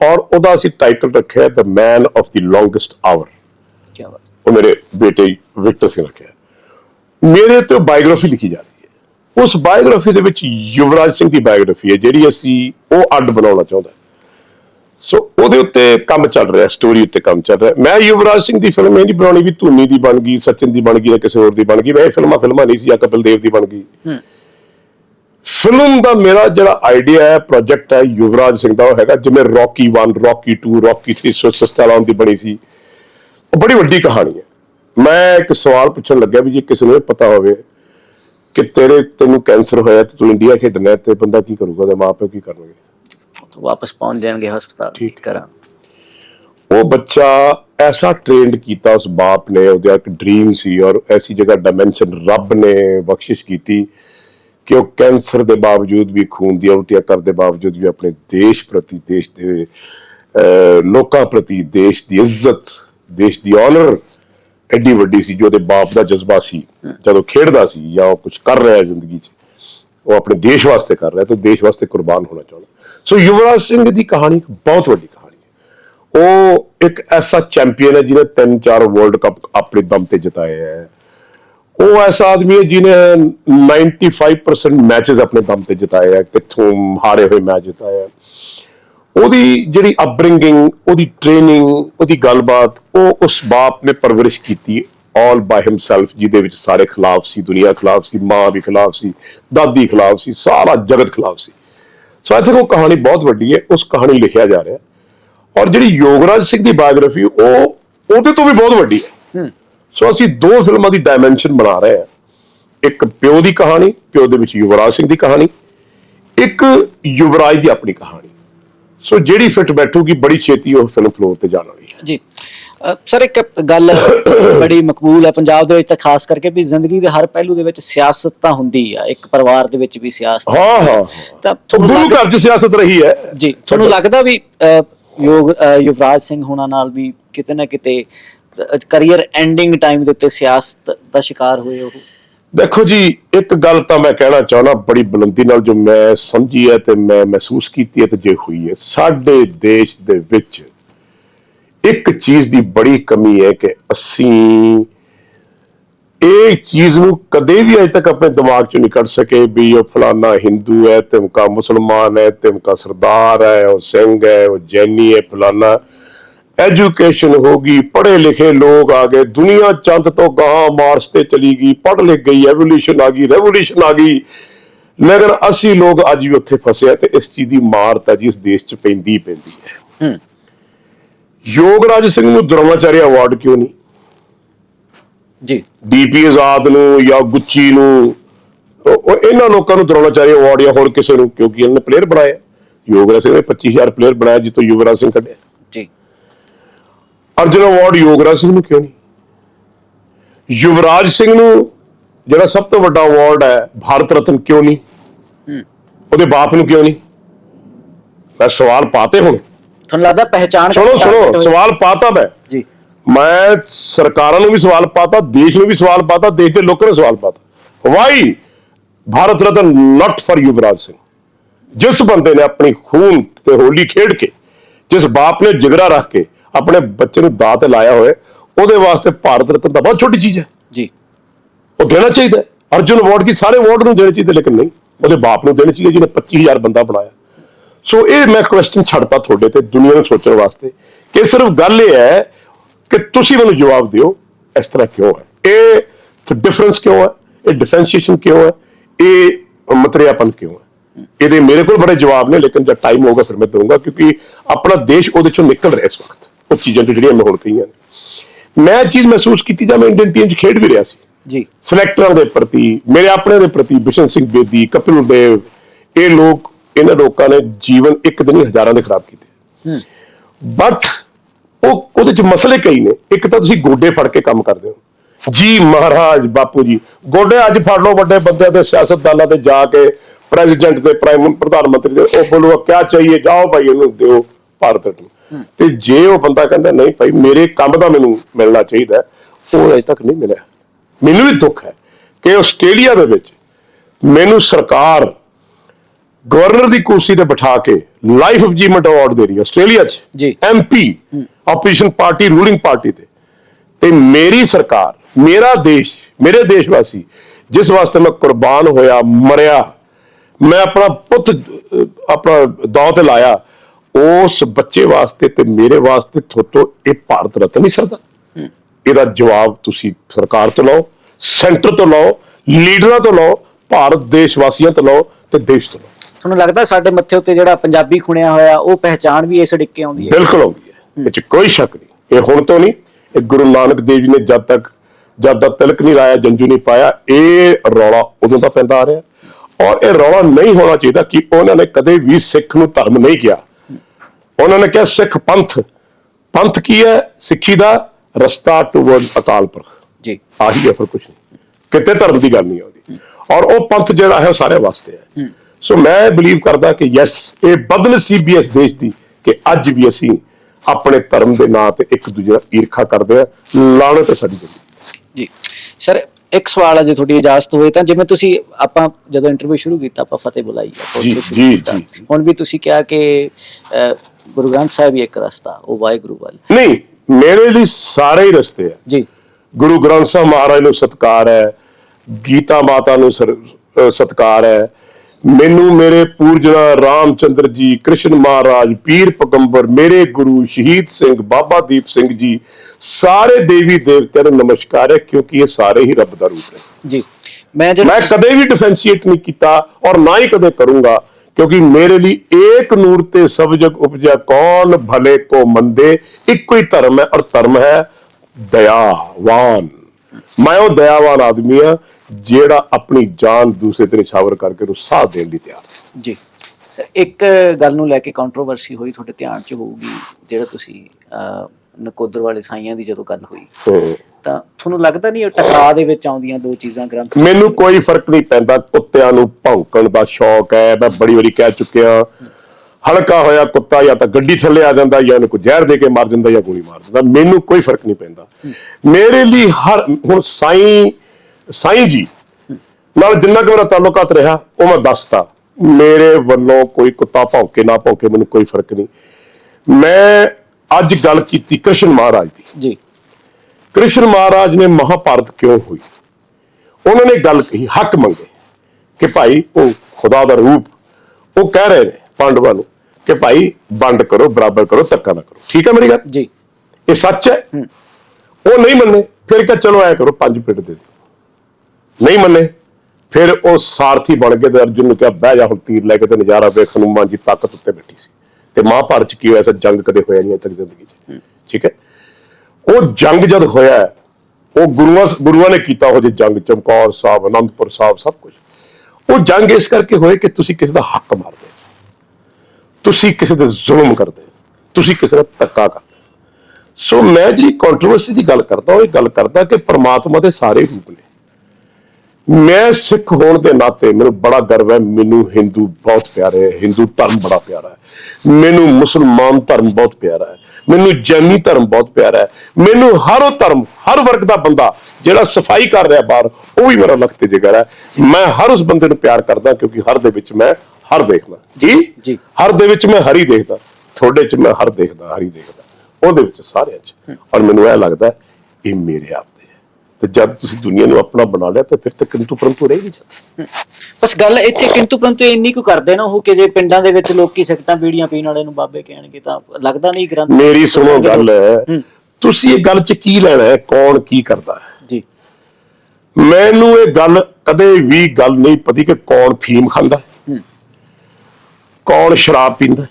ਔਰ ਉਹਦਾ ਅਸੀਂ ਟਾਈਟਲ ਰੱਖਿਆ the man of the longest hour ਕੀ ਬਾਤ। ਉਹ ਮੇਰੇ ਬੇਟੇ ਵਿਕਟਰ ਸਿੰਘ ਰੱਖਿਆ। ਮੇਰੇ ਤੇ ਬਾਇਓਗ੍ਰਾਫੀ ਲਿਖੀ ਜਾ ਰਹੀ ਹੈ। ਉਸ ਬਾਇਓਗ੍ਰਾਫੀ ਦੇ ਵਿੱਚ ਯੁਵਰਾਜ ਸਿੰਘ ਦੀ ਬਾਇਓਗ੍ਰਾਫੀ ਹੈ ਜਿਹੜੀ ਅਸੀਂ ਉਹ ਅੱਡ ਬਣਾਉਣਾ ਚਾਹੁੰਦਾ। ਸੋ ਉਹਦੇ ਉੱਤੇ ਕੰਮ ਚੱਲ ਰਿਹਾ ਸਟੋਰੀ ਉੱਤੇ ਕੰਮ ਚੱਲ ਰਿਹਾ। ਮੈਂ ਯੁਵਰਾਜ ਸਿੰਘ ਦੀ ਫਿਲਮ ਇਹ ਨਹੀਂ ਬਣਾਉਣੀ ਵੀ ਧੋਨੀ ਦੀ ਬਣ ਗਈ ਸਚਿਨ ਦੀ ਬਣ ਗਈ ਜਾਂ ਕਿਸੇ ਹੋਰ ਦੀ ਬਣ ਗਈ। ਮੈਂ ਇਹ ਫਿਲਮਾਂ ਫਿਲਮਾਂ ਨਹੀਂ ਸੀ ਜਾਂ ਕਪਿਲ ਦੇਵ ਦੀ ਬਣ ਗਈ। ਫਿਲਮ ਦਾ ਮੇਰਾ ਜਿਹੜਾ ਆਈਡੀਆ ਹੈ ਪ੍ਰੋਜੈਕਟ ਹੈ ਯੁਵਰਾਜ ਸਿੰਘ ਦਾ ਉਹ ਹੈਗਾ ਜਿਵੇਂ Rocky 1 Rocky 2 Rocky 3 so Stallone ਦੀ ਬਣੀ ਸੀ। ਉਹ ਬੜੀ ਵੱਡੀ ਕਹਾਣੀ ਹੈ। ਮੈਂ ਇੱਕ ਸਵਾਲ ਪੁੱਛਣ ਲੱਗਿਆ ਵੀ ਜੇ ਕਿਸੇ ਨੂੰ ਇਹ ਪਤਾ ਹੋਵੇ ਕਿ ਤੇਰੇ ਤੈਨੂੰ ਕੈਂਸਰ ਹੋਇਆ ਤੇ ਤੂੰ ਇੰਡੀਆ ਖੇਡਣਾ ਤੇ ਬੰਦਾ ਕੀ ਕਰੂਗਾ ਉਹਦੇ ਮਾਪੇ ਕੀ ਕਰਨਗੇ? ਤੋਂ ਵਾਪਸ ਪਹੁੰਚ ਜਾਣਗੇ ਹਸਪਤਾਲ ਠੀਕ। ਕਰਾਂ ਉਹ ਬੱਚਾ ਐਸਾ ਟ੍ਰੇਨਡ ਕੀਤਾ ਉਸ ਬਾਪ ਨੇ ਉਹਦਾ ਇੱਕ ਡ੍ਰੀਮ ਸੀ ਔਰ ਐਸੀ ਜਗ੍ਹਾ ਡਾਈਮੈਂਸ਼ਨ ਰੱਬ ਨੇ ਬਖਸ਼ਿਸ਼ ਕੀਤੀ ਕਿ ਉਹ ਕੈਂਸਰ ਦੇ ਬਾਵਜੂਦ ਵੀ ਖੂਨ ਦੀਆਂ ਉਲਟੀਆਂ ਕਰਨ ਦੇ ਬਾਵਜੂਦ ਵੀ ਆਪਣੇ ਦੇਸ਼ ਪ੍ਰਤੀ ਦੇਸ਼ ਦੇ ਅਹ, ਲੋਕਾਂ ਪ੍ਰਤੀ ਦੇਸ਼ ਦੀ ਇੱਜ਼ਤ ਦੇਸ਼ ਦੀ ਆਨਰ ਐਡੀ ਵੱਡੀ ਸੀ ਜੋ ਉਹਦੇ ਬਾਪ ਦਾ ਜਜ਼ਬਾ ਸੀ। ਜਦੋਂ ਖੇਡਦਾ ਸੀ ਜਾਂ ਉਹ ਕੁਝ ਕਰ ਰਿਹਾ ਹੈ ਜ਼ਿੰਦਗੀ 'ਚ। ਉਹ ਆਪਣੇ ਦੇਸ਼ ਵਾਸਤੇ ਕਰ ਰਿਹਾ ਤੇ ਦੇਸ਼ ਵਾਸਤੇ ਕੁਰਬਾਨ ਹੋਣਾ ਚਾਹੁੰਦਾ। ਸੋ ਯੁਵਰਾਜ ਸਿੰਘ ਦੀ ਕਹਾਣੀ ਇੱਕ ਬਹੁਤ ਵੱਡੀ ਕਹਾਣੀ ਹੈ। ਉਹ ਇੱਕ ਐਸਾ ਚੈਂਪੀਅਨ ਹੈ ਜਿਹਨੇ ਤਿੰਨ ਚਾਰ ਵਰਲਡ ਕੱਪ ਆਪਣੇ ਦਮ ਤੇ ਜਿਤਾਏ ਹੈ। ਉਹ ਐਸਾ ਆਦਮੀ ਹੈ ਜਿਹਨੇ 95% ਮੈਚਸ ਆਪਣੇ ਦਮ ਤੇ ਜਿਤਾਏ ਹੈ, ਕਿੱਥੋਂ ਹਾਰੇ ਹੋਏ ਮੈਚ ਜਿਤਾਏ ਹੈ। ਉਹਦੀ ਜਿਹੜੀ ਅਪਬ੍ਰਿੰਗਿੰਗ ਉਹਦੀ ਟ੍ਰੇਨਿੰਗ ਉਹਦੀ ਗੱਲਬਾਤ, ਉਹ ਉਸ ਬਾਪ ਨੇ ਪਰਵਰਿਸ਼ ਕੀਤੀ ਆਲ ਬਾਈ ਹਿਮਸੈਲਫ ਜਿਹਦੇ ਵਿੱਚ ਸਾਰੇ ਖਿਲਾਫ ਸੀ ਦੁਨੀਆ ਖਿਲਾਫ ਸੀ ਮਾਂ ਵੀ ਖਿਲਾਫ ਸੀ ਦਾਦੀ ਖਿਲਾਫ ਸੀ ਸਾਰਾ ਜਗਤ ਖਿਲਾਫ ਸੀ। ਸੋ ਇੱਥੇ ਉਹ ਕਹਾਣੀ ਬਹੁਤ ਵੱਡੀ ਹੈ ਉਸ ਕਹਾਣੀ ਲਿਖਿਆ ਜਾ ਰਿਹਾ ਔਰ ਜਿਹੜੀ ਯੋਗਰਾਜ ਸਿੰਘ ਦੀ ਬਾਇਓਗ੍ਰਾਫੀ ਉਹ ਉਹਦੇ ਤੋਂ ਵੀ ਬਹੁਤ ਵੱਡੀ ਹੈ। ਸੋ ਅਸੀਂ ਦੋ ਫਿਲਮਾਂ ਦੀ ਡਾਈਮੈਂਸ਼ਨ ਬਣਾ ਰਹੇ ਹਾਂ। ਇੱਕ ਪਿਓ ਦੀ ਕਹਾਣੀ ਪਿਓ ਦੇ ਵਿੱਚ ਯੁਵਰਾਜ ਸਿੰਘ ਦੀ ਕਹਾਣੀ ਇੱਕ ਯੁਵਰਾਜ ਦੀ ਆਪਣੀ ਕਹਾਣੀ। ਸੋ ਜਿਹੜੀ ਫਿੱਟ ਬੈਠੂਗੀ ਬੜੀ ਛੇਤੀ ਉਹ ਫਿਲਮ ਫਲੋਰ ਤੇ ਜਾਣ ਵਾਲੀ ਹੈ। ਜੀ। ਸਰ ਇੱਕ ਗੱਲ ਬੜੀ ਮਕਬੂਲ ਹੈ ਪੰਜਾਬ ਦੇ ਵਿੱਚ ਤਾਂ ਖਾਸ ਕਰਕੇ ਵੀ ਜ਼ਿੰਦਗੀ ਦੇ ਹਰ ਪਹਿਲੂ ਦੇ ਵਿੱਚ ਸਿਆਸਤ ਤਾਂ ਹੁੰਦੀ ਆ ਇੱਕ ਪਰਿਵਾਰ ਦੇ ਵਿੱਚ ਵੀ ਸਿਆਸਤ ਹਾਂ ਹਾਂ ਤਾਂ ਤੁਹਾਨੂੰ ਗੁਰੂ ਘਰ 'ਚ ਸਿਆਸਤ ਰਹੀ ਹੈ। ਜੀ ਤੁਹਾਨੂੰ ਲੱਗਦਾ ਵੀ ਯੋਗ ਯੁਵਰਾਜ ਸਿੰਘ ਹੋਣਾ ਨਾਲ ਵੀ ਕਿਤੇ ਨਾ ਕਿਤੇ ਕਰੀਅਰ ਐਂਡਿੰਗ ਟਾਈਮ ਦੇ ਉੱਤੇ ਸਿਆਸਤ ਦਾ ਸ਼ਿਕਾਰ ਹੋਏ ਉਹ? ਦੇਖੋ ਜੀ ਇੱਕ ਗੱਲ ਤਾਂ ਮੈਂ ਕਹਿਣਾ ਚਾਹਣਾ ਬੜੀ ਬੁਲੰਦੀ ਨਾਲ ਜੋ ਮੈਂ ਸਮਝੀ ਹੈ ਤੇ ਮੈਂ ਮਹਿਸੂਸ ਕੀਤੀ ਹੈ ਤੇ ਜੇ ਹੋਈ ਹੈ ਸਾਡੇ ਦੇਸ਼ ਦੇ ਵਿੱਚ ਇੱਕ ਚੀਜ਼ ਦੀ ਬੜੀ ਕਮੀ ਹੈ ਕਿ ਅਸੀਂ ਇਹ ਚੀਜ਼ ਨੂੰ ਕਦੇ ਵੀ ਅਜੇ ਤੱਕ ਆਪਣੇ ਦਿਮਾਗ ਚੋਂ ਨਹੀਂ ਕੱਢ ਸਕੇ ਵੀ ਉਹ ਫਲਾਨਾ ਹਿੰਦੂ ਹੈ, ਤਿਮਕਾ ਮੁਸਲਮਾਨ ਹੈ, ਤਿਮਕਾ ਸਰਦਾਰ ਹੈ, ਉਹ ਸਿੰਘ ਹੈ, ਉਹ ਜੈਨੀ ਹੈ, ਫਲਾਨਾ। ਐਜੂਕੇਸ਼ਨ ਹੋ ਗਈ, ਪੜ੍ਹੇ ਲਿਖੇ ਲੋਕ ਆ ਗਏ, ਦੁਨੀਆ ਚੰਦ ਤੋਂ ਗਾਂ ਮਾਰਸ ਤੇ ਚਲੀ ਗਈ, ਪੜ੍ਹ ਲਿਖ ਗਈ ਐਵੋਲੂਸ਼ਨ ਆ ਗਈ ਰੈਵੋਲੂਸ਼ਨ ਆ ਗਈ। ਲੇਕਿਨ ਅਸੀਂ ਲੋਕ ਅੱਜ ਵੀ ਉੱਥੇ ਫਸੇ ਆ ਤੇ ਇਸ ਚੀਜ਼ ਦੀ ਮਾਰ ਤਾਂ ਜੀ ਇਸ ਦੇਸ਼ 'ਚ ਪੈਂਦੀ ਹੀ ਪੈਂਦੀ ਹੈ। ਹੂੰ। ਯੋਗਰਾਜ ਸਿੰਘ ਨੂੰ ਦਰੋਣਾਚਾਰੀ ਅਵਾਰਡ ਕਿਉਂ ਨਹੀਂ? ਜੀ। ਡੀਪੀ ਆਜ਼ਾਦ ਨੂੰ ਜਾਂ ਗੁੱਚੀ ਨੂੰ ਉਹ ਇਹਨਾਂ ਲੋਕਾਂ ਨੂੰ ਦਰੋਣਾਚਾਰੀ ਅਵਾਰਡ ਜਾਂ ਹੋਰ ਕਿਸੇ ਨੂੰ ਕਿਉਂਕਿ ਇਹਨਾਂ ਨੇ ਪਲੇਅਰ ਬਣਾਇਆ। ਯੋਗਰਾਜ ਸਿੰਘ ਨੇ 25000 ਪਲੇਅਰ ਬਣਾਇਆ ਜਿੱਤੋਂ ਯੁਵਰਾਜ ਸਿੰਘ ਕੱਢਿਆ। ਜੀ। ਅਰਜੁਨ ਅਵਾਰਡ ਯੋਗਰਾਜ ਸਿੰਘ ਨੂੰ ਕਿਉਂ ਨਹੀਂ? ਯੁਵਰਾਜ ਸਿੰਘ ਨੂੰ ਜਿਹੜਾ ਸਭ ਤੋਂ ਵੱਡਾ ਅਵਾਰਡ ਹੈ ਭਾਰਤ ਰਤਨ ਕਿਉਂ ਨਹੀਂ? ਉਹਦੇ ਬਾਪ ਨੂੰ ਕਿਉਂ ਨਹੀਂ? ਮੈਂ ਸਵਾਲ ਪਾਤੇ ਹੁਣ। ਤੁਹਾਨੂੰ ਲੱਗਦਾ ਪਹਿਚਾਣ ਸੁਣੋ ਸੁਣੋ? ਸਵਾਲ ਪਾਤਾ ਮੈਂ। ਜੀ। ਮੈਂ ਸਰਕਾਰਾਂ ਨੂੰ ਵੀ ਸਵਾਲ ਪਾਤਾ ਦੇਸ਼ ਨੂੰ ਵੀ ਸਵਾਲ ਪਾਤਾ ਦੇਸ਼ ਦੇ ਲੋਕਾਂ ਨੂੰ ਸਵਾਲ ਪਾਤਾ। Why Bharat Ratna not for Yuvraj Singh? ਜਿਸ ਬੰਦੇ ਨੇ ਆਪਣੀ ਖੂਨ ਤੇ ਹੋਲੀ ਖੇਡ ਕੇ ਜਿਸ ਬਾਪ ਨੇ ਜਿਗਰਾ ਰੱਖ ਕੇ ਆਪਣੇ ਬੱਚੇ ਨੂੰ ਦਾਅ ਤੇ ਲਾਇਆ ਹੋਏ ਉਹਦੇ ਵਾਸਤੇ ਭਾਰਤ ਰਤਨ ਤਾਂ ਬਹੁਤ ਛੋਟੀ ਚੀਜ਼ ਹੈ। ਜੀ। ਉਹ ਦੇਣਾ ਚਾਹੀਦਾ। ਅਰਜੁਨ ਅਵਾਰਡ ਕੀ ਸਾਰੇ ਅਵਾਰਡ ਨੂੰ ਦੇਣੇ ਚਾਹੀਦੇ ਲੇਕਿਨ ਨਹੀਂ। ਉਹਦੇ ਬਾਪ ਨੂੰ ਦੇਣੇ ਚਾਹੀਦੇ ਜਿਹਨੇ 25000 ਬੰਦਾ ਬਣਾਇਆ। ਸੋ ਇਹ ਮੈਂ ਕੁਐਸਚਨ ਛੱਡਤਾ ਤੁਹਾਡੇ ਤੇ ਦੁਨੀਆ ਨੂੰ ਸੋਚਣ ਵਾਸਤੇ ਕਿ ਸਿਰਫ ਗੱਲ ਇਹ ਹੈ ਕਿ ਤੁਸੀਂ ਮੈਨੂੰ ਜਵਾਬ ਦਿਓ ਇਸ ਤਰ੍ਹਾਂ ਕਿਉਂ ਹੈ? ਇਹ ਡਿਫਰੈਂਸ ਕਿਉਂ ਹੈ? ਇਹ ਡਿਫਰੈਂਸ਼ੀਏਸ਼ਨ ਕਿਉਂ ਹੈ? ਇਹ ਮਤਰਿਆਪਨ ਕਿਉਂ ਹੈ? ਇਹਦੇ ਮੇਰੇ ਕੋਲ ਬੜੇ ਜਵਾਬ ਨੇ ਲੇਕਿਨ ਜਦ ਟਾਈਮ ਹੋਊਗਾ ਫਿਰ ਮੈਂ ਦਊਂਗਾ ਕਿਉਂਕਿ ਆਪਣਾ ਦੇਸ਼ ਉਹਦੇ ਚੋਂ ਨਿਕਲ ਰਿਹਾ ਇਸ ਵਕਤ। ਉਹ ਚੀਜ਼ਾਂ ਜਿਹੜੀਆਂ ਮੈਂ ਹੁਣ ਕਹੀਆਂ ਨੇ। ਮੈਂ ਇਹ ਚੀਜ਼ ਮਹਿਸੂਸ ਕੀਤੀ ਜਦ ਮੈਂ ਇੰਡੀਅਨ ਟੀਮ 'ਚ ਖੇਡ ਵੀ ਰਿਹਾ ਸੀ। ਜੀ। ਸਿਲੈਕਟਰਾਂ ਦੇ ਪ੍ਰਤੀ ਮੇਰੇ ਆਪਣੇ ਦੇ ਪ੍ਰਤੀ ਬਿਸ਼ਨ ਸਿੰਘ ਬੇਦੀ ਕਪਿਲ ਦੇਵ ਇਹ ਲੋਕ ਇਹਨਾਂ ਲੋਕਾਂ ਨੇ ਜੀਵਨ ਇੱਕ ਦਿਨ ਹੀ ਹਜ਼ਾਰਾਂ ਦੇ ਖਰਾਬ ਕੀਤੇ। ਬਟ ਉਹ ਉਹਦੇ ਚ ਮਸਲੇ ਕਈ ਨੇ। ਇੱਕ ਤਾਂ ਤੁਸੀਂ ਗੋਡੇ ਫੜ ਕੇ ਕੰਮ ਕਰਦੇ ਹੋ। ਜੀ ਮਹਾਰਾਜ ਬਾਪੂ ਜੀ ਗੋਡੇ ਅੱਜ ਫੜ ਲਓ ਵੱਡੇ ਬੰਦਿਆਂ ਦੇ ਸਿਆਸਤਦਾਨਾਂ ਤੇ ਜਾ ਕੇ ਪ੍ਰੈਜ਼ੀਡੈਂਟ ਦੇ ਪ੍ਰਾਈਮ ਪ੍ਰਧਾਨ ਮੰਤਰੀ ਦੇ ਉਹ ਬੋਲੋ ਕਿਆ ਚਾਹੀਏ? ਜਾਓ ਭਾਈ ਇਹਨੂੰ ਦਿਓ ਭਾਰਤ ਨੂੰ ਤੇ ਜੇ ਉਹ ਬੰਦਾ ਕਹਿੰਦਾ ਨਹੀਂ ਭਾਈ ਮੇਰੇ ਕੰਮ ਦਾ ਮੈਨੂੰ ਮਿਲਣਾ ਚਾਹੀਦਾ ਉਹ ਅਜੇ ਤੱਕ ਨਹੀਂ ਮਿਲਿਆ। ਮੈਨੂੰ ਵੀ ਦੁੱਖ ਹੈ ਕਿ ਆਸਟ੍ਰੇਲੀਆ ਦੇ ਵਿੱਚ ਮੈਨੂੰ ਸਰਕਾਰ ਗਵਰਨਰ ਦੀ ਕੁਰਸੀ ਤੇ ਬਿਠਾ ਕੇ ਲਾਈਫ ਅਚੀਵਮੈਂਟ ਅਵਾਰਡ ਦੇ ਰਹੀ ਹੈ ਆਸਟ੍ਰੇਲੀਆ 'ਚ। ਜੀ। MP opposition party ruling party ਤੇ। ਤੇ ਮੇਰੀ ਸਰਕਾਰ ਮੇਰਾ ਦੇਸ਼ ਮੇਰੇ ਦੇਸ਼ ਵਾਸੀ ਜਿਸ ਵਾਸਤੇ ਮੈਂ ਕੁਰਬਾਨ ਹੋਇਆ ਮਰਿਆ ਮੈਂ ਆਪਣਾ ਪੁੱਤ ਆਪਣਾ ਦਾਅ ਤੇ ਲਾਇਆ ਉਸ ਬੱਚੇ ਵਾਸਤੇ ਤੇ ਮੇਰੇ ਵਾਸਤੇ ਥੋਤੋ ਇਹ ਭਾਰਤ ਰਤਨ ਨਹੀਂ ਸਰਦਾ। ਇਹਦਾ ਜਵਾਬ ਤੁਸੀਂ ਸਰਕਾਰ ਤੋਂ ਲਓ ਸੈਂਟਰ ਤੋਂ ਲਓ ਲੀਡਰਾਂ ਤੋਂ ਲਓ ਭਾਰਤ ਦੇਸ਼ ਵਾਸੀਆਂ ਤੋਂ ਲਓ ਤੇ ਦੇਸ਼ ਤੋਂ ਲਓ। ਤੁਹਾਨੂੰ ਲੱਗਦਾ ਸਾਡੇ ਮੱਥੇ ਉੱਤੇ ਜਿਹੜਾ ਪੰਜਾਬੀ ਖੁਣਿਆ ਹੋਇਆ ਉਹ ਪਹਿਚਾਣ ਵੀ ਇਸ ਡਿੱਕੇ ਆਉਂਦੀ ਹੈ? ਬਿਲਕੁਲ ਆਉਂਦੀ ਹੈ। ਇਹ 'ਚ ਕੋਈ ਸ਼ੱਕ ਨਹੀਂ। ਇਹ ਹੁਣ ਤੋਂ ਨਹੀਂ ਇਹ ਗੁਰੂ ਨਾਨਕ ਦੇਵ ਜੀ ਨੇ ਜਦ ਤੱਕ ਜਦ ਦਾ ਤਿਲਕ ਨਹੀਂ ਲਾਇਆ ਜੰਜੂ ਨਹੀਂ ਪਾਇਆ ਇਹ ਰੌਲਾ ਉਦੋਂ ਦਾ ਪੈਂਦਾ ਆ ਰਿਹਾ। ਔਰ ਇਹ ਰੌਲਾ ਨਹੀਂ ਹੋਣਾ ਚਾਹੀਦਾ ਕਿ ਉਹਨਾਂ ਨੇ ਕਦੇ ਵੀ ਸਿੱਖ ਨੂੰ ਧਰਮ ਨਹੀਂ ਕਿਹਾ। ਉਹਨਾਂ ਨੇ ਕਿਹਾ ਸਿੱਖ ਪੰਥ। ਪੰਥ ਕੀ ਹੈ? ਸਿੱਖੀ ਦਾ ਰਸਤਾ ਟੁਵਰਡ ਅਕਾਲ ਪੁਰਖ। ਜੀ। ਆਹੀ ਹੈ ਫਿਰ ਕੁਝ ਨਹੀਂ। ਕਿਤੇ ਧਰਮ ਦੀ ਗੱਲ ਨਹੀਂ ਆਉਂਦੀ। ਔਰ ਉਹ ਪੰਥ ਜਿਹੜਾ ਹੈ ਉਹ ਸਾਰਿਆਂ ਵਾਸਤੇ ਹੈ। ਸੋ ਮੈਂ ਬਲੀਵ ਕਰਦਾ ਕਿ ਯੈਸ ਇਹ ਬਦਨਸੀਬੀ ਇਸ ਦੇਸ਼ ਦੀ ਕਿ ਅੱਜ ਵੀ ਅਸੀਂ ਆਪਣੇ ਧਰਮ ਦੇ ਨਾਂ ਤੇ ਇੱਕ ਦੂਜੇ ਨਾਲ ਈਰਖਾ ਕਰਦੇ ਆ ਲਾਣਤ ਹੈ ਸਾਡੀ ਜੀ। ਸਰ ਇੱਕ ਸਵਾਲ ਹੈ ਜੇ ਤੁਹਾਡੀ ਇਜਾਜ਼ਤ ਹੋਵੇ ਤਾਂ ਜਿਵੇਂ ਤੁਸੀਂ ਆਪਾਂ ਜਦੋਂ ਇੰਟਰਵਿਊ ਸ਼ੁਰੂ ਕੀਤਾ ਆਪਾਂ ਫਤਿਹ ਬੁਲਾਈ ਜੀ, ਜੀ। ਹੁਣ ਵੀ ਤੁਸੀਂ ਕਿਹਾ ਕਿ ਗੁਰੂ ਗ੍ਰੰਥ ਸਾਹਿਬ ਹੀ ਇੱਕ ਰਸਤਾ ਉਹ ਵਾਹਿਗੁਰੂ ਵੱਲ। ਨਹੀਂ ਮੇਰੇ ਲਈ ਸਾਰੇ ਹੀ ਰਸਤੇ ਆ। ਜੀ। ਗੁਰੂ ਗ੍ਰੰਥ ਸਾਹਿਬ ਮਹਾਰਾਜ ਨੂੰ ਸਤਕਾਰ ਹੈ ਗੀਤਾ ਮਾਤਾ ਨੂੰ ਸਤਕਾਰ ਹੈ ਮੈਨੂੰ ਮੇਰੇ ਪੂਰਜਨਾ ਰਾਮਚੰਦਰ ਜੀ ਕ੍ਰਿਸ਼ਨ ਮਹਾਰਾਜ ਪੀਰ ਪਗੰਬਰ ਮੇਰੇ ਗੁਰੂ ਸ਼ਹੀਦ ਸਿੰਘ ਬਾਬਾ ਦੀਪ ਸਿੰਘ ਜੀ ਸਾਰੇ ਦੇਵੀ ਦੇਵਤਿਆਂ ਨੂੰ ਨਮਸਕਾਰ ਹੈ ਕਿਉਂਕਿ ਇਹ ਸਾਰੇ ਹੀ ਰੱਬ ਦਾ ਰੂਪ ਹੈ ਜੀ ਮੈਂ ਜਿਹੜਾ ਮੈਂ ਕਦੇ ਵੀ ਡਿਫਰੈਂਸ਼ੀਏਟ ਨਹੀਂ ਕੀਤਾ ਔਰ ਨਾ ਹੀ ਕਦੇ ਕਰੂੰਗਾ ਕਿਉਂਕਿ ਮੇਰੇ ਲਈ ਏਕ ਨੂਰ ਤੇ ਸਭ ਜਗ ਉਪਜਿਆ ਕੌਣ ਭਲੇ ਕੋ ਮੰਦੇ ਇੱਕੋ ਹੀ ਧਰਮ ਹੈ ਔਰ ਧਰਮ ਹੈ ਦਇਆਵਾਨ। ਮੈਂ ਉਹ ਦਇਆਵਾਨ ਆਦਮੀ ਆ ਜਿਹੜਾ ਆਪਣੀ ਜਾਨ ਦੂਸਰੇ ਤੇ ਨਿਛਾਵਰ ਕਰਕੇ ਨੂੰ ਸਾਥ ਦੇਣ ਲਈ ਤਿਆਰ। ਹੈ ਜੀ। ਸਰ ਇੱਕ ਗੱਲ ਨੂੰ ਲੈ ਕੇ ਕੰਟਰੋਵਰਸੀ ਹੋਈ ਤੁਹਾਡੇ ਧਿਆਨ 'ਚ ਹੋਊਗੀ ਜਿਹੜਾ ਤੁਸੀਂ ਨਕੋਦਰ ਵਾਲੇ ਸਾਈਆਂ ਦੀ ਜਦੋਂ ਗੱਲ ਹੋਈ। ਤਾਂ ਤੁਹਾਨੂੰ ਲੱਗਦਾ ਨਹੀਂ ਉਹ ਟਕਰਾਅ ਦੇ ਵਿੱਚ ਆਉਂਦੀਆਂ ਦੋ ਚੀਜ਼ਾਂ ਗ੍ਰੰਥ? ਮੈਨੂੰ ਕੋਈ ਫ਼ਰਕ ਨਹੀਂ ਪੈਂਦਾ ਕੁੱਤਿਆਂ ਨੂੰ ਭੌਂਕਣ ਦਾ ਸ਼ੌਕ ਹੈ ਮੈਂ ਬੜੀ ਵਾਰੀ ਕਹਿ ਚੁੱਕਿਆ। ਹਲਕਾ ਹੋਇਆ ਕੁੱਤਾ ਜਾਂ ਤਾਂ ਗੱਡੀ ਥੱਲੇ ਆ ਜਾਂਦਾ ਜਾਂ ਉਹਨੂੰ ਕੋਈ ਜ਼ਹਿਰ ਦੇ ਕੇ ਮਾਰ ਦਿੰਦਾ ਜਾਂ ਗੋਲੀ ਮਾਰ ਦਿੰਦਾ ਮੈਨੂੰ ਕੋਈ ਫ਼ਰਕ ਨਹੀਂ ਪੈਂਦਾ। ਮੇਰੇ ਲਈ ਹਰ ਹੁਣ ਸਾਈਂ ਸਾਈਂ ਜੀ। ਨਾਲ ਜਿੰਨਾ ਕੁ ਮੇਰਾ ਤਾਲੁਕਾਤ ਰਿਹਾ ਉਹ ਮੈਂ ਦੱਸਤਾ। ਮੇਰੇ ਵੱਲੋਂ ਕੋਈ ਕੁੱਤਾ ਭੌਂਕੇ ਨਾ ਭੌਂਕੇ ਮੈਨੂੰ ਕੋਈ ਫ਼ਰਕ ਨਹੀਂ। ਮੈਂ ਅੱਜ ਗੱਲ ਕੀਤੀ ਕ੍ਰਿਸ਼ਨ ਮਹਾਰਾਜ ਦੀ। ਜੀ। ਕ੍ਰਿਸ਼ਨ ਮਹਾਰਾਜ ਨੇ ਮਹਾਭਾਰਤ ਕਿਉਂ ਹੋਈ? ਉਹਨਾਂ ਨੇ ਗੱਲ ਕਹੀ ਹੱਕ ਮੰਗੇ ਕਿ ਭਾਈ ਉਹ ਖੁਦਾ ਦਾ ਰੂਪ ਉਹ ਕਹਿ ਰਹੇ ਨੇ ਪਾਂਡਵਾਂ ਨੂੰ ਕਿ ਭਾਈ ਵੰਡ ਕਰੋ ਬਰਾਬਰ ਕਰੋ ਧੱਕਾ ਨਾ ਕਰੋ। ਠੀਕ ਹੈ ਮੇਰੀ ਗੱਲ? ਜੀ। ਇਹ ਸੱਚ ਹੈ? ਉਹ ਨਹੀਂ ਮੰਨੇ ਫਿਰ ਕਹ ਚਲੋ ਐ ਕਰੋ ਪੰਜ ਪਿੰਡ ਦੇ ਦਿਓ। ਨਹੀਂ ਮੰਨੇ। ਫਿਰ ਉਹ ਸਾਰਥੀ ਬਣ ਕੇ ਤੇ ਅਰਜੁਨ ਨੂੰ ਕਿਹਾ ਬਹਿ ਜਾ ਹੁਣ ਤੀਰ ਲੈ ਕੇ ਤੇ ਨਜ਼ਾਰਾ ਵੇਖ ਹਨੂਮਾਨ ਜੀ ਤਾਕਤ ਉੱਤੇ ਬੈਠੀ ਸੀ। ਤੇ ਮਹਾਭਾਰਤ ਚ ਕੀ ਹੋਇਆ? ਐਸਾ ਜੰਗ ਕਦੇ ਹੋਇਆ ਨਹੀਂ ਅਜੇ ਤੱਕ ਜ਼ਿੰਦਗੀ ਚ। ਠੀਕ ਹੈ? ਉਹ ਜੰਗ ਜਦ ਹੋਇਆ ਉਹ ਗੁਰੂਆਂ ਗੁਰੂਆਂ ਨੇ ਕੀਤਾ ਉਹ ਜੇ ਜੰਗ ਚਮਕੌਰ ਸਾਹਿਬ ਅਨੰਦਪੁਰ ਸਾਹਿਬ ਸਭ ਕੁਝ ਉਹ ਜੰਗ ਇਸ ਕਰਕੇ ਹੋਏ ਕਿ ਤੁਸੀਂ ਕਿਸੇ ਦਾ ਹੱਕ ਮਾਰਦੇ। ਤੁਸੀਂ ਕਿਸੇ ਦੇ ਜ਼ੁਲਮ ਕਰਦੇ। ਤੁਸੀਂ ਕਿਸੇ ਦਾ ਧੱਕਾ ਕਰਦੇ। ਸੋ ਮੈਂ ਜਿਹੜੀ ਕੰਟਰੋਵਰਸੀ ਦੀ ਗੱਲ ਕਰਦਾ ਉਹ ਇਹ ਗੱਲ ਕਰਦਾ ਕਿ ਪ੍ਰਮਾਤਮਾ ਦੇ ਸਾਰੇ ਰੂਪ ਨੇ। ਮੈਂ ਸਿੱਖ ਹੋਣ ਦੇ ਨਾਤੇ ਮੈਨੂੰ ਬੜਾ ਗਰਵ ਹੈ ਮੈਨੂੰ ਹਿੰਦੂ ਬਹੁਤ ਪਿਆਰੇ ਹੈ ਹਿੰਦੂ ਧਰਮ ਬੜਾ ਪਿਆਰਾ ਹੈ। ਮੈਨੂੰ ਮੁਸਲਮਾਨ ਧਰਮ ਬਹੁਤ ਪਿਆਰਾ ਹੈ ਮੈਨੂੰ ਜੈਨੀ ਧਰਮ ਬਹੁਤ ਪਿਆਰਾ ਹੈ। ਮੈਨੂੰ ਹਰ ਉਹ ਧਰਮ ਹਰ ਵਰਗ ਦਾ ਬੰਦਾ ਜਿਹੜਾ ਸਫ਼ਾਈ ਕਰ ਰਿਹਾ ਬਾਹਰ ਉਹ ਵੀ ਮੇਰਾ ਲਖਤ ਜਿਗਰ ਹੈ। ਮੈਂ ਹਰ ਉਸ ਬੰਦੇ ਨੂੰ ਪਿਆਰ ਕਰਦਾ ਕਿਉਂਕਿ ਹਰ ਦੇ ਵਿੱਚ ਮੈਂ ਹਰ ਦੇਖਦਾ। ਜੀ ਜੀ। ਹਰ ਦੇ ਵਿੱਚ ਮੈਂ ਹਰੀ ਦੇਖਦਾ ਤੁਹਾਡੇ ਚ ਮੈਂ ਹਰ ਦੇਖਦਾ ਹਰੀ ਦੇਖਦਾ ਉਹਦੇ ਵਿੱਚ ਸਾਰਿਆਂ ਚ। ਔਰ ਮੈਨੂੰ ਇਹ ਲੱਗਦਾ ਇਹ ਮੇਰੇ ਆਪ ਤੇ ਜਦ ਤੁਸੀਂ ਦੁਨੀਆ ਨੂੰ ਆਪਣਾ ਬਣਾ ਲਿਆ ਤਾਂ ਫਿਰ ਤਾਂ ਕਿੰਤੂ ਪਰੰਤੂ ਰਹਿ ਨਹੀਂ ਜਾਂਦਾ। ਬਸ ਗੱਲ ਇੱਥੇ ਕਿੰਤੂ ਪਰੰਤੂ ਇੰਨੀ ਕੁ ਕਰਦੇ ਨਾ ਉਹ ਕਿ ਜੇ ਪਿੰਡਾਂ ਦੇ ਵਿੱਚ ਲੋਕੀ ਸਿੱਖਤਾਂ ਬੀੜੀਆਂ ਪੀਣ ਵਾਲੇ ਨੂੰ ਬਾਬੇ ਕਹਿਣਗੇ ਤਾਂ ਲੱਗਦਾ ਨਹੀਂ ਗ੍ਰੰਥ ਮੇਰੀ ਸੁਣੋ ਗੱਲ ਹੂੰ। ਤੁਸੀਂ ਇਹ ਗੱਲ ਚ ਕੀ ਲੈਣਾ ਹੈ ਕੌਣ ਕੀ ਕਰਦਾ ਹੈ? ਜੀ। ਮੈਨੂੰ ਇਹ ਗੱਲ ਕਦੇ ਵੀ ਗੱਲ ਨਹੀਂ ਪਤੀ ਕਿ ਕੌਣ ਫੀਮ ਖਾਂਦਾ ਹੈ। ਕੌਣ ਸ਼ਰਾਬ ਪੀਂਦਾ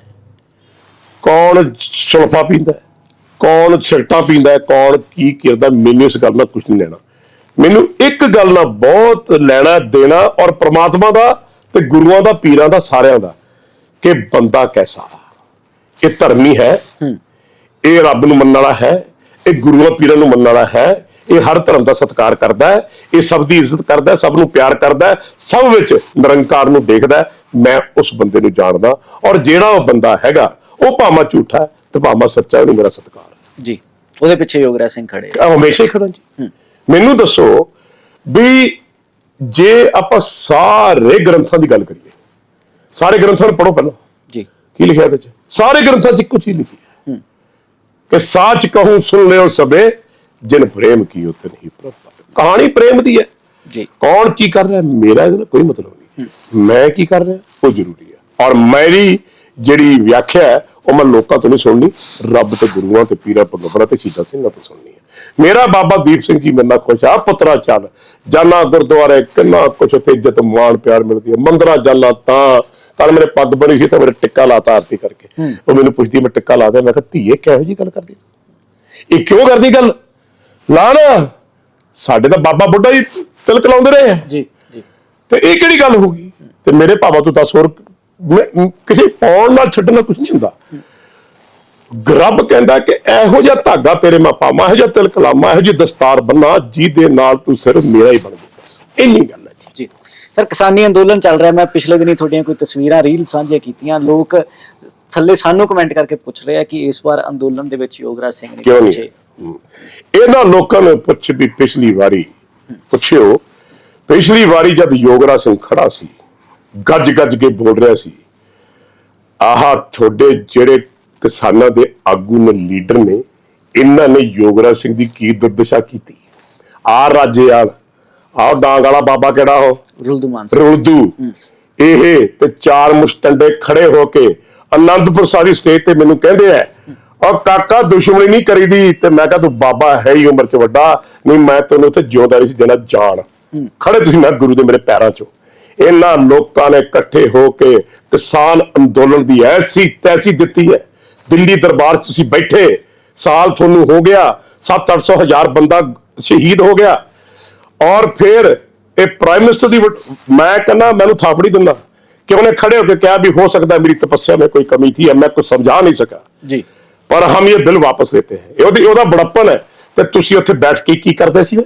ਕੌਣ ਸੁਲਫਾ ਪੀਂਦਾ ਹੈ। ਕੌਣ ਸਿਗਰਟਾਂ ਪੀਂਦਾ ਕੌਣ ਕੀ ਕਰਦਾ ਮੈਨੂੰ ਇਸ ਗੱਲ ਨਾਲ ਕੁਝ ਨਹੀਂ ਲੈਣਾ। ਮੈਨੂੰ ਇੱਕ ਗੱਲ ਨਾਲ ਬਹੁਤ ਲੈਣਾ ਦੇਣਾ ਔਰ ਪ੍ਰਮਾਤਮਾ ਦਾ ਤੇ ਗੁਰੂਆਂ ਦਾ ਪੀਰਾਂ ਦਾ ਸਾਰਿਆਂ ਦਾ ਕਿ ਬੰਦਾ ਕੈਸਾ ਇਹ ਧਰਮੀ ਹੈ ਇਹ ਰੱਬ ਨੂੰ ਮੰਨਣ ਵਾਲਾ ਹੈ ਇਹ ਗੁਰੂਆਂ ਪੀਰਾਂ ਨੂੰ ਮੰਨਣ ਵਾਲਾ ਹੈ ਇਹ ਹਰ ਧਰਮ ਦਾ ਸਤਿਕਾਰ ਕਰਦਾ ਹੈ ਇਹ ਸਭ ਦੀ ਇੱਜ਼ਤ ਕਰਦਾ ਹੈ ਸਭ ਨੂੰ ਪਿਆਰ ਕਰਦਾ ਹੈ ਸਭ ਵਿੱਚ ਨਿਰੰਕਾਰ ਨੂੰ ਦੇਖਦਾ ਹੈ। ਮੈਂ ਉਸ ਬੰਦੇ ਨੂੰ ਜਾਣਦਾ ਔਰ ਜਿਹੜਾ ਉਹ ਬੰਦਾ ਹੈਗਾ ਉਹ ਭਾਵੇਂ ਝੂਠਾ ਹੈ ਤੇ ਭਾਵੇਂ ਸੱਚਾ ਹੈ, ਉਹਨੂੰ ਮੇਰਾ ਸਤਿਕਾਰ ਹੈ। ਜੀ ਉਹਦੇ ਪਿੱਛੇ ਯੋਗਰਾਜ ਸਿੰਘ ਖੜੇ ਆ। ਹਮੇਸ਼ਾ ਹੀ ਖੜਾ ਜੀ। ਮੈਨੂੰ ਦੱਸੋ ਵੀ ਜੇ ਆਪਾਂ ਸਾਰੇ ਗ੍ਰੰਥਾਂ ਦੀ ਗੱਲ ਕਰੀਏ ਸਾਰੇ ਗ੍ਰੰਥਾਂ ਨੂੰ ਪੜੋ ਪਹਿਲਾਂ। ਜੀ। ਕੀ ਲਿਖਿਆ ਇਹਦੇ ਚ ਸਾਰੇ ਗ੍ਰੰਥਾਂ ਚ ਇੱਕੋ ਚੀਜ਼ ਲਿਖੀ ਹੈ। ਕਿ ਸਾਚ ਕਹੂੰ ਸੁਣ ਲਿਓ ਸਭੇ ਜਿਨ ਪ੍ਰੇਮ ਕੀਓ ਤੇ ਨਹੀਂ ਪ੍ਰਭ। ਕਹਾਣੀ ਪ੍ਰੇਮ ਦੀ ਹੈ। ਜੀ। ਕੌਣ ਕੀ ਕਰ ਰਿਹਾ? ਮੇਰਾ ਇਹਦੇ ਕੋਈ ਮਤਲਬ ਨਹੀਂ। ਮੈਂ ਕੀ ਕਰ ਰਿਹਾ? ਉਹ ਜ਼ਰੂਰੀ ਹੈ। ਔਰ ਮੇਰੀ ਜਿਹੜੀ ਵਿਆਖਿਆ ਹੈ ਉਹ ਮੈਂ ਲੋਕਾਂ ਤੋਂ ਨਹੀਂ ਸੁਣਨੀ ਰੱਬ ਤੇ ਗੁਰੂਆਂ ਤੇ ਪੀਰਾਂ ਪਗੰਬਰਾਂ ਤੇ ਸ਼ਹੀਦਾਂ ਸਿੰਘਾਂ ਤੋਂ ਸੁਣਨੀ ਹੈ। ਮੇਰਾ ਬਾਬਾ ਦੀਪ ਸਿੰਘ ਜੀ ਮੇਰੇ ਨਾਲ ਖੁਸ਼ ਆ ਪੁੱਤਰਾ ਚੱਲ। ਜਾਨਾ ਗੁਰਦੁਆਰੇ ਕਿੰਨਾ ਕੁਛ ਉੱਥੇ ਇੱਜ਼ਤ ਮਾਣ ਪਿਆਰ ਮਿਲਦੀ ਹੈ। ਮੰਦਰਾਂ ਜਾਨਾ ਤਾਂ ਕੱਲ ਮੇਰੇ ਪੱਗ ਬਣੀ ਸੀ ਤਾਂ ਮੇਰੇ ਟਿੱਕਾ ਲਾਤਾ ਆਰਤੀ ਕਰਕੇ। ਉਹ ਮੈਨੂੰ ਪੁੱਛਦੀ ਮੈਂ ਟਿੱਕਾ ਲਾ ਦਿਆਂ? ਮੈਂ ਕਿਹਾ ਧੀਏ ਕਿਹੋ ਜੀ ਗੱਲ ਕਰਦੀ? ਇਹ ਕਿਉਂ ਕਰਦੀ ਗੱਲ? ਲਾ ਨਾ ਸਾਡੇ ਤਾਂ ਬਾਬਾ ਬੁੱਢਾ ਜੀ ਤਿਲਕ ਲਾਉਂਦੇ ਰਹੇ ਜੀ ਜੀ। ਤੇ ਇਹ ਕਿਹੜੀ ਗੱਲ ਹੋ ਗਈ? ਤੇ ਮੇਰੇ ਭਾਵਾ ਤੋਂ ਦੱਸ ਹੋਰ ਮੈਂ- ਮ- ਕਿਸੇ ਪਾਉਣ ਨਾਲ ਛੱਡਣਾ ਕੁਝ ਨਹੀਂ ਹੁੰਦਾ। ਰੱਬ ਕਹਿੰਦਾ ਕਿ ਇਹੋ ਜਿਹਾ ਧਾਗਾ ਤੇਰੇ ਮੈਂ ਪਾਵਾਂ ਇਹੋ ਜਿਹਾ ਤਿਲਕ ਲਾਵਾਂ ਇਹੋ ਜਿਹੀ ਦਸਤਾਰ ਬੰਨਾ ਜਿਹਦੇ ਨਾਲ ਤੂੰ ਸਿਰਫ ਮੇਰਾ ਹੀ ਬਣ ਬਸ ਇੰਨੀ ਗੱਲ ਹੈ ਜੀ। ਸਰ ਕਿਸਾਨੀ ਅੰਦੋਲਨ ਚੱਲ ਰਿਹਾ। ਮੈਂ ਪਿਛਲੇ ਦਿਨੀ ਤੁਹਾਡੀਆਂ ਕੋਈ ਤਸਵੀਰਾਂ ਰੀਲ ਸਾਂਝੀਆਂ ਕੀਤੀਆਂ। ਲੋਕ ਥੱਲੇ ਸਾਨੂੰ ਕਮੈਂਟ ਕਰਕੇ ਪੁੱਛ ਰਹੇ ਆ ਕਿ ਇਸ ਵਾਰ ਅੰਦੋਲਨ ਦੇ ਵਿੱਚ ਯੋਗਰਾਜ ਸਿੰਘ ਨੇ ਕਿਉਂ ਨਹੀਂ? ਪਿੱਛੇ। ਇਹਨਾਂ ਲੋਕਾਂ ਨੂੰ ਪੁੱਛ ਵੀ ਪਿਛਲੀ ਵਾਰੀ ਪੁੱਛਿਓ ਪਿਛਲੀ ਵਾਰੀ ਜਦ ਯੋਗਰਾ ਸਿੰਘ ਖੜਾ ਸੀ ਗੱਜ ਗੱਜ ਕੇ ਬੋਲ ਰਿਹਾ ਸੀ। ਆਹ ਤੁਹਾਡੇ ਜਿਹੜੇ ਕਿਸਾਨਾਂ ਦੇ ਆਗੂ ਨੇ ਲੀਡਰ ਨੇ ਇਹਨਾਂ ਨੇ ਯੋਗਰਾ ਸਿੰਘ ਦੀ ਕੀ ਦੁਰਦਸ਼ਾ ਕੀਤੀ? ਆ ਰਾਜੇਵਾਲ ਆਹ ਡਾਂਗ ਵਾਲਾ ਬਾਬਾ ਕਿਹੜਾ ਉਹ? ਰੁਲਦੂਮਾਨ ਸਿੰਘ। ਰੁਲਦੂ। ਇਹ ਤੇ ਚਾਰ ਮੁਸਟੰਡੇ ਖੜੇ ਹੋ ਕੇ ਆਨੰਦਪੁਰ ਸਾਹਿਬ ਸਟੇਜ ਤੇ ਮੈਨੂੰ ਕਹਿੰਦੇ ਐ ਉਹ ਕਾਕਾ ਦੁਸ਼ਮਣੀ ਨਹੀਂ ਕਰੀਦੀ ਤੇ ਮੈਂ ਕਿਹਾ ਤੂੰ ਬਾਬਾ ਹੈ ਹੀ ਉਮਰ ਚ ਵੱਡਾ ਨਹੀਂ ਮੈਂ ਤੈਨੂੰ ਉੱਥੇ ਜਿਉਂਦਾ ਨਹੀਂ ਸੀ ਦੇਣਾ ਜਾਣ। ਖੜੇ ਤੁਸੀਂ ਮੈਂ ਗੁਰੂ ਦੇ ਮੇਰੇ ਪੈਰਾਂ 'ਚੋਂ। ਇਹਨਾਂ ਲੋਕਾਂ ਨੇ ਇਕੱਠੇ ਹੋ ਕੇ ਕਿਸਾਨ ਅੰਦੋਲਨ ਦੀ ਐਸੀ ਤੈਸੀ ਦਿੱਤੀ ਹੈ। ਦਿੱਲੀ ਦਰਬਾਰ 'ਚ ਤੁਸੀਂ ਬੈਠੇ ਸਾਲ ਤੁਹਾਨੂੰ ਹੋ ਗਿਆ 7-800 ਹਜ਼ਾਰ ਬੰਦਾ ਸ਼ਹੀਦ ਹੋ ਗਿਆ। ਔਰ ਫਿਰ ਇਹ ਪ੍ਰਾਈਮ ਮਿਨਿਸਟਰ ਦੀ ਮੈਂ ਕਹਿੰਦਾ ਮੈਨੂੰ ਥਾਪੜੀ ਦਿੰਦਾ। ਕਿ ਉਹਨੇ ਖੜੇ ਹੋ ਕੇ ਕਿਹਾ ਵੀ ਹੋ ਸਕਦਾ ਮੇਰੀ ਤਪੱਸਿਆ ਮੇਂ ਕੋਈ ਕਮੀ ਸੀ ਮੈਂ ਕੁਝ ਸਮਝਾ ਨਹੀਂ ਸਕਾ ਜੀ। ਪਰ ਹਮ ਇਹ ਬਿੱਲ ਵਾਪਸ ਲੈਤੇ ਹੈ। ਉਹਦੀ ਉਹਦਾ ਬੜਪਨ ਹੈ। ਤੇ ਤੁਸੀਂ ਉੱਥੇ ਬੈਠ ਕੇ ਕੀ ਕਰਦੇ ਸੀ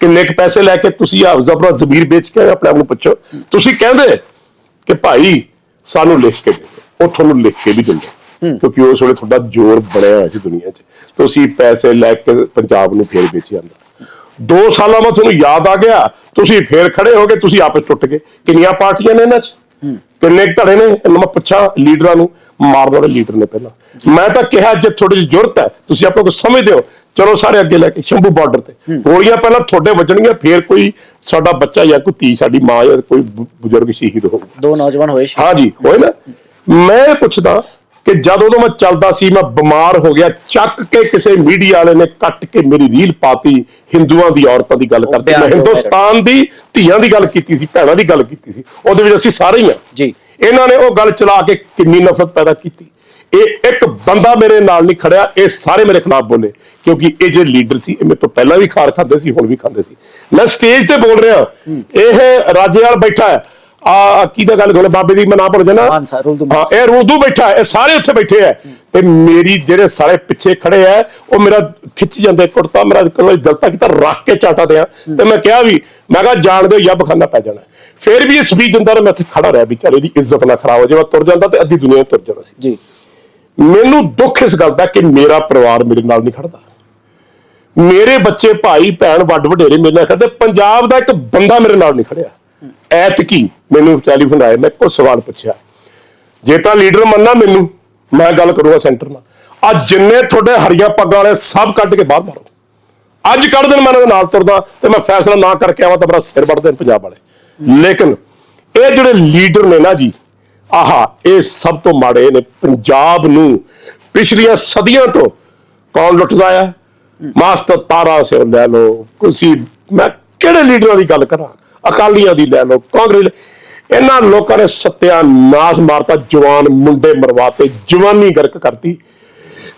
ਕਿੰਨੇ ਕੁ ਪੈਸੇ ਲੈ ਕੇ ਤੁਸੀਂ ਆ ਜ਼ਬਰ ਜ਼ਮੀਰ ਵੇਚ ਕੇ ਆਪਣੇ ਆਪ ਨੂੰ ਪੁੱਛੋ। ਤੁਸੀਂ ਕਹਿੰਦੇ ਕਿ ਭਾਈ ਸਾਨੂੰ ਲਿਖ ਕੇ ਦੇ। ਉਹ ਤੁਹਾਨੂੰ ਲਿਖ ਕੇ ਵੀ ਦਿੰਦੇ ਕਿਉਂਕਿ ਉਸ ਵੇਲੇ ਤੁਹਾਡਾ ਜ਼ੋਰ ਬਣਿਆ ਹੋਇਆ ਸੀ ਦੁਨੀਆ 'ਚ। ਤੁਸੀਂ ਪੈਸੇ ਲੈ ਕੇ ਪੰਜਾਬ ਨੂੰ ਫੇਰ ਵੇਚੀ ਜਾਂਦਾ ਦੋ ਸਾਲਾਂ ਬਾਅਦ ਤੁਹਾਨੂੰ ਯਾਦ ਆ ਗਿਆ ਤੁਸੀਂ ਫੇਰ ਖੜੇ ਹੋ ਗਏ ਤੁਸੀਂ ਆਪਸ ਟੁੱਟ ਗਏ। ਕਿੰਨੀਆਂ ਪਾਰਟੀਆਂ ਨੇ ਇਹਨਾਂ 'ਚ? ਕਿੰਨੇ ਕੁ ਧੜੇ ਨੇ? ਇਹਨਾਂ ਮੈਂ ਪੁੱਛਾਂ ਲੀਡਰਾਂ ਨੂੰ ਵਾਲੇ ਲੀਡਰ ਨੇ ਪਹਿਲਾਂ। ਮੈਂ ਤਾਂ ਕਿਹਾ ਜੇ ਥੋੜੀ ਜਿਹੀ ਜ਼ਰੂਰਤ ਹੈ ਤੁਸੀਂ ਆਪਾਂ ਨੂੰ ਸਮਝਦੇ ਹੋ ਚਲੋ ਸਾਰੇ ਅੱਗੇ ਲੈ ਕੇ ਸ਼ੰਭੂ ਬਾਰਡਰ ਤੇ। ਗੋਲੀਆਂ ਪਹਿਲਾਂ ਤੁਹਾਡੇ ਵੱਜਣਗੀਆਂ ਫੇਰ ਕੋਈ ਸਾਡਾ ਬੱਚਾ ਜਾਂ ਕੋਈ ਧੀ ਸਾਡੀ ਮਾਂ ਜਾਂ ਕੋਈ ਬਜ਼ੁਰਗ ਸ਼ਹੀਦ ਹੋਊ। ਦੋ ਨੌਜਵਾਨ ਹੋਏ ਸ਼ਹੀਦ। ਹਾਂਜੀ ਹੋਏ ਨਾ? ਮੈਂ ਪੁੱਛਦਾ ਕਿ ਜਦ ਉਦੋਂ ਮੈਂ ਚੱਲਦਾ ਸੀ ਮੈਂ ਬਿਮਾਰ ਹੋ ਗਿਆ ਚੱਕ ਕੇ ਕਿਸੇ ਮੀਡੀਆ ਵਾਲੇ ਨੇ ਕੱਟ ਕੇ ਮੇਰੀ ਰੀਲ ਪਾਤੀ ਹਿੰਦੂਆਂ ਦੀ ਔਰਤਾਂ ਦੀ ਗੱਲ ਬਿਆਨ ਮੈਂ ਹੋ। ਹਿੰਦੁਸਤਾਨ ਦੀ ਧੀਆਂ ਦੀ ਗੱਲ ਕੀਤੀ ਸੀ ਭੈਣਾਂ ਦੀ ਗੱਲ ਕੀਤੀ ਸੀ। ਉਹਦੇ ਵਿੱਚ ਅਸੀਂ ਸਾਰੇ ਹੀ ਆ। ਜੀ। ਇਹਨਾਂ ਨੇ ਉਹ ਗੱਲ ਚਲਾ ਕੇ ਕਿੰਨੀ ਨਫ਼ਰਤ ਪੈਦਾ ਕੀਤੀ। ਇਹ ਇੱਕ ਬੰਦਾ ਮੇਰੇ ਨਾਲ ਨਹੀਂ ਖੜਿਆ ਇਹ ਸਾਰੇ ਮੇਰੇ ਖਿਲਾਫ ਬੋਲੇ। ਕਿਉਂਕਿ ਇਹ ਜੇ ਲੀਡਰ ਸੀ ਇਹ ਮੇਰੇ ਤੋਂ ਪਹਿਲਾਂ ਵੀ ਖਾਰ ਖਾਂਦੇ ਸੀ ਹੁਣ ਵੀ ਖਾਂਦੇ ਸੀ। ਮੈਂ ਸਟੇਜ ਤੇ ਬੋਲ ਰਿਹਾ। ਇਹ ਰਾਜੇਵਾਲ ਬੈਠਾ ਹੈ। ਆ ਕੀ ਦਾ ਗੱਲ ਕੋਲੇ ਬਾਬੇ ਦੀ ਮੈਂ ਨਾ ਭੁੱਲ ਜਾਣਾ ਮਾਨ ਮਾਨ ਹਾਂ ਇਹ ਰੁਲਦੂ ਬੈਠਾ ਹੈ ਇਹ ਸਾਰੇ ਉੱਥੇ ਬੈਠੇ ਹੈ। ਤੇ ਮੇਰੀ ਜਿਹੜੇ ਸਾਰੇ ਪਿੱਛੇ ਖੜੇ ਹੈ ਉਹ ਮੇਰਾ ਖਿੱਚ ਜਾਂਦੇ ਕੁੜਤਾ ਮੇਰਾ ਕੋਈ ਗਲਤਾ ਕੀਤਾ ਰੱਖ ਕੇ ਚਾਟਾ ਦਿਆਂ। ਤੇ ਮੈਂ ਕਿਹਾ ਵੀ ਮੈਂ ਕਿਹਾ ਜਾਣ ਦਿਓ ਯੱਬ ਖਾਨਾ ਪੈ ਜਾਣਾ। ਫਿਰ ਵੀ ਇਹ ਸਪੀਚ ਦਿੰਦਾ ਮੈਂ ਉੱਥੇ ਖੜਾ ਰਿਹਾ ਵੀ ਚੱਲ ਇਹਦੀ ਇੱਜ਼ਤ ਨਾ ਖਰਾਬ ਹੋ ਜਾਵੇ ਤੁਰ ਜਾਂਦਾ ਤੇ ਅੱਧੀ ਦੁਨੀਆ ਤੁਰ ਜਾਣਾ ਸੀ। ਜੀ। ਮੈਨੂੰ ਦੁੱਖ ਇਸ ਗੱਲ ਦਾ ਕਿ ਮੇਰਾ ਪਰਿਵਾਰ ਮੇਰੇ ਨਾਲ ਨਹੀਂ ਖੜਦਾ। ਮੇਰੇ ਬੱਚੇ, ਭਾਈ, ਭੈਣ, ਵੱਡ ਵਡੇਰੇ ਮੇਰੇ ਨਾਲ ਖੜਦੇ। ਪੰਜਾਬ ਦਾ ਇੱਕ ਬੰਦਾ ਮੇਰੇ ਨਾਲ ਨਹੀਂ ਖੜਿਆ। ਐਤਕੀ ਮੈਨੂੰ ਟੈਲੀਫੋਨ ਆਇਆ, ਮੈਂ ਕੋਈ ਸਵਾਲ ਪੁੱਛਿਆ। ਜੇ ਤਾਂ ਲੀਡਰ ਮੰਨਣਾ ਮੈਨੂੰ, ਮੈਂ ਗੱਲ ਕਰੂੰਗਾ ਸੈਂਟਰ ਨਾਲ। ਅੱਜ ਜਿੰਨੇ ਤੁਹਾਡੇ ਹਰੀਆਂ ਪੱਗਾਂ ਵਾਲੇ ਸਭ ਕੱਢ ਕੇ ਬਾਹਰ ਮਾਰੋ। ਅੱਜ ਕੱਢ ਦੇਣ ਮੈਂ ਇਹਨਾਂ ਦੇ ਨਾਲ ਤੁਰਦਾ ਤੇ ਮੈਂ ਫੈਸਲਾ ਨਾ ਕਰਕੇ ਆਵਾਂ ਤਾਂ ਮੇਰਾ ਸਿਰ ਵੱਢ ਦੇਣ ਪੰਜਾਬ ਵਾਲੇ। ਲੇਕਿਨ ਇਹ ਜਿਹੜੇ ਲੀਡਰ ਨੇ ਨਾ ਜੀ ਆਹਾ, ਇਹ ਸਭ ਤੋਂ ਮਾੜੇ ਨੇ। ਪੰਜਾਬ ਨੂੰ ਪਿਛਲੀਆਂ ਸਦੀਆਂ ਤੋਂ ਕੌਣ ਲੁੱਟਦਾ ਆ? ਮਾਸਟਰ ਤਾਰਾ ਸੇ ਲੈ ਲਓ। ਤੁਸੀਂ, ਮੈਂ ਕਿਹੜੇ ਲੀਡਰਾਂ ਦੀ ਗੱਲ ਕਰਾਂ? ਅਕਾਲੀਆਂ ਦੀ ਲੈ ਲਓ, ਕਾਂਗਰਸ ਇਹਨਾਂ ਲੋਕਾਂ ਨੇ ਸਤਿਆਨਾਸ਼ ਮਾਰਤਾ, ਜਵਾਨ ਮੁੰਡੇ ਮਰਵਾਤੇ, ਜਵਾਨੀ ਗਰਕ ਕਰਤੀ।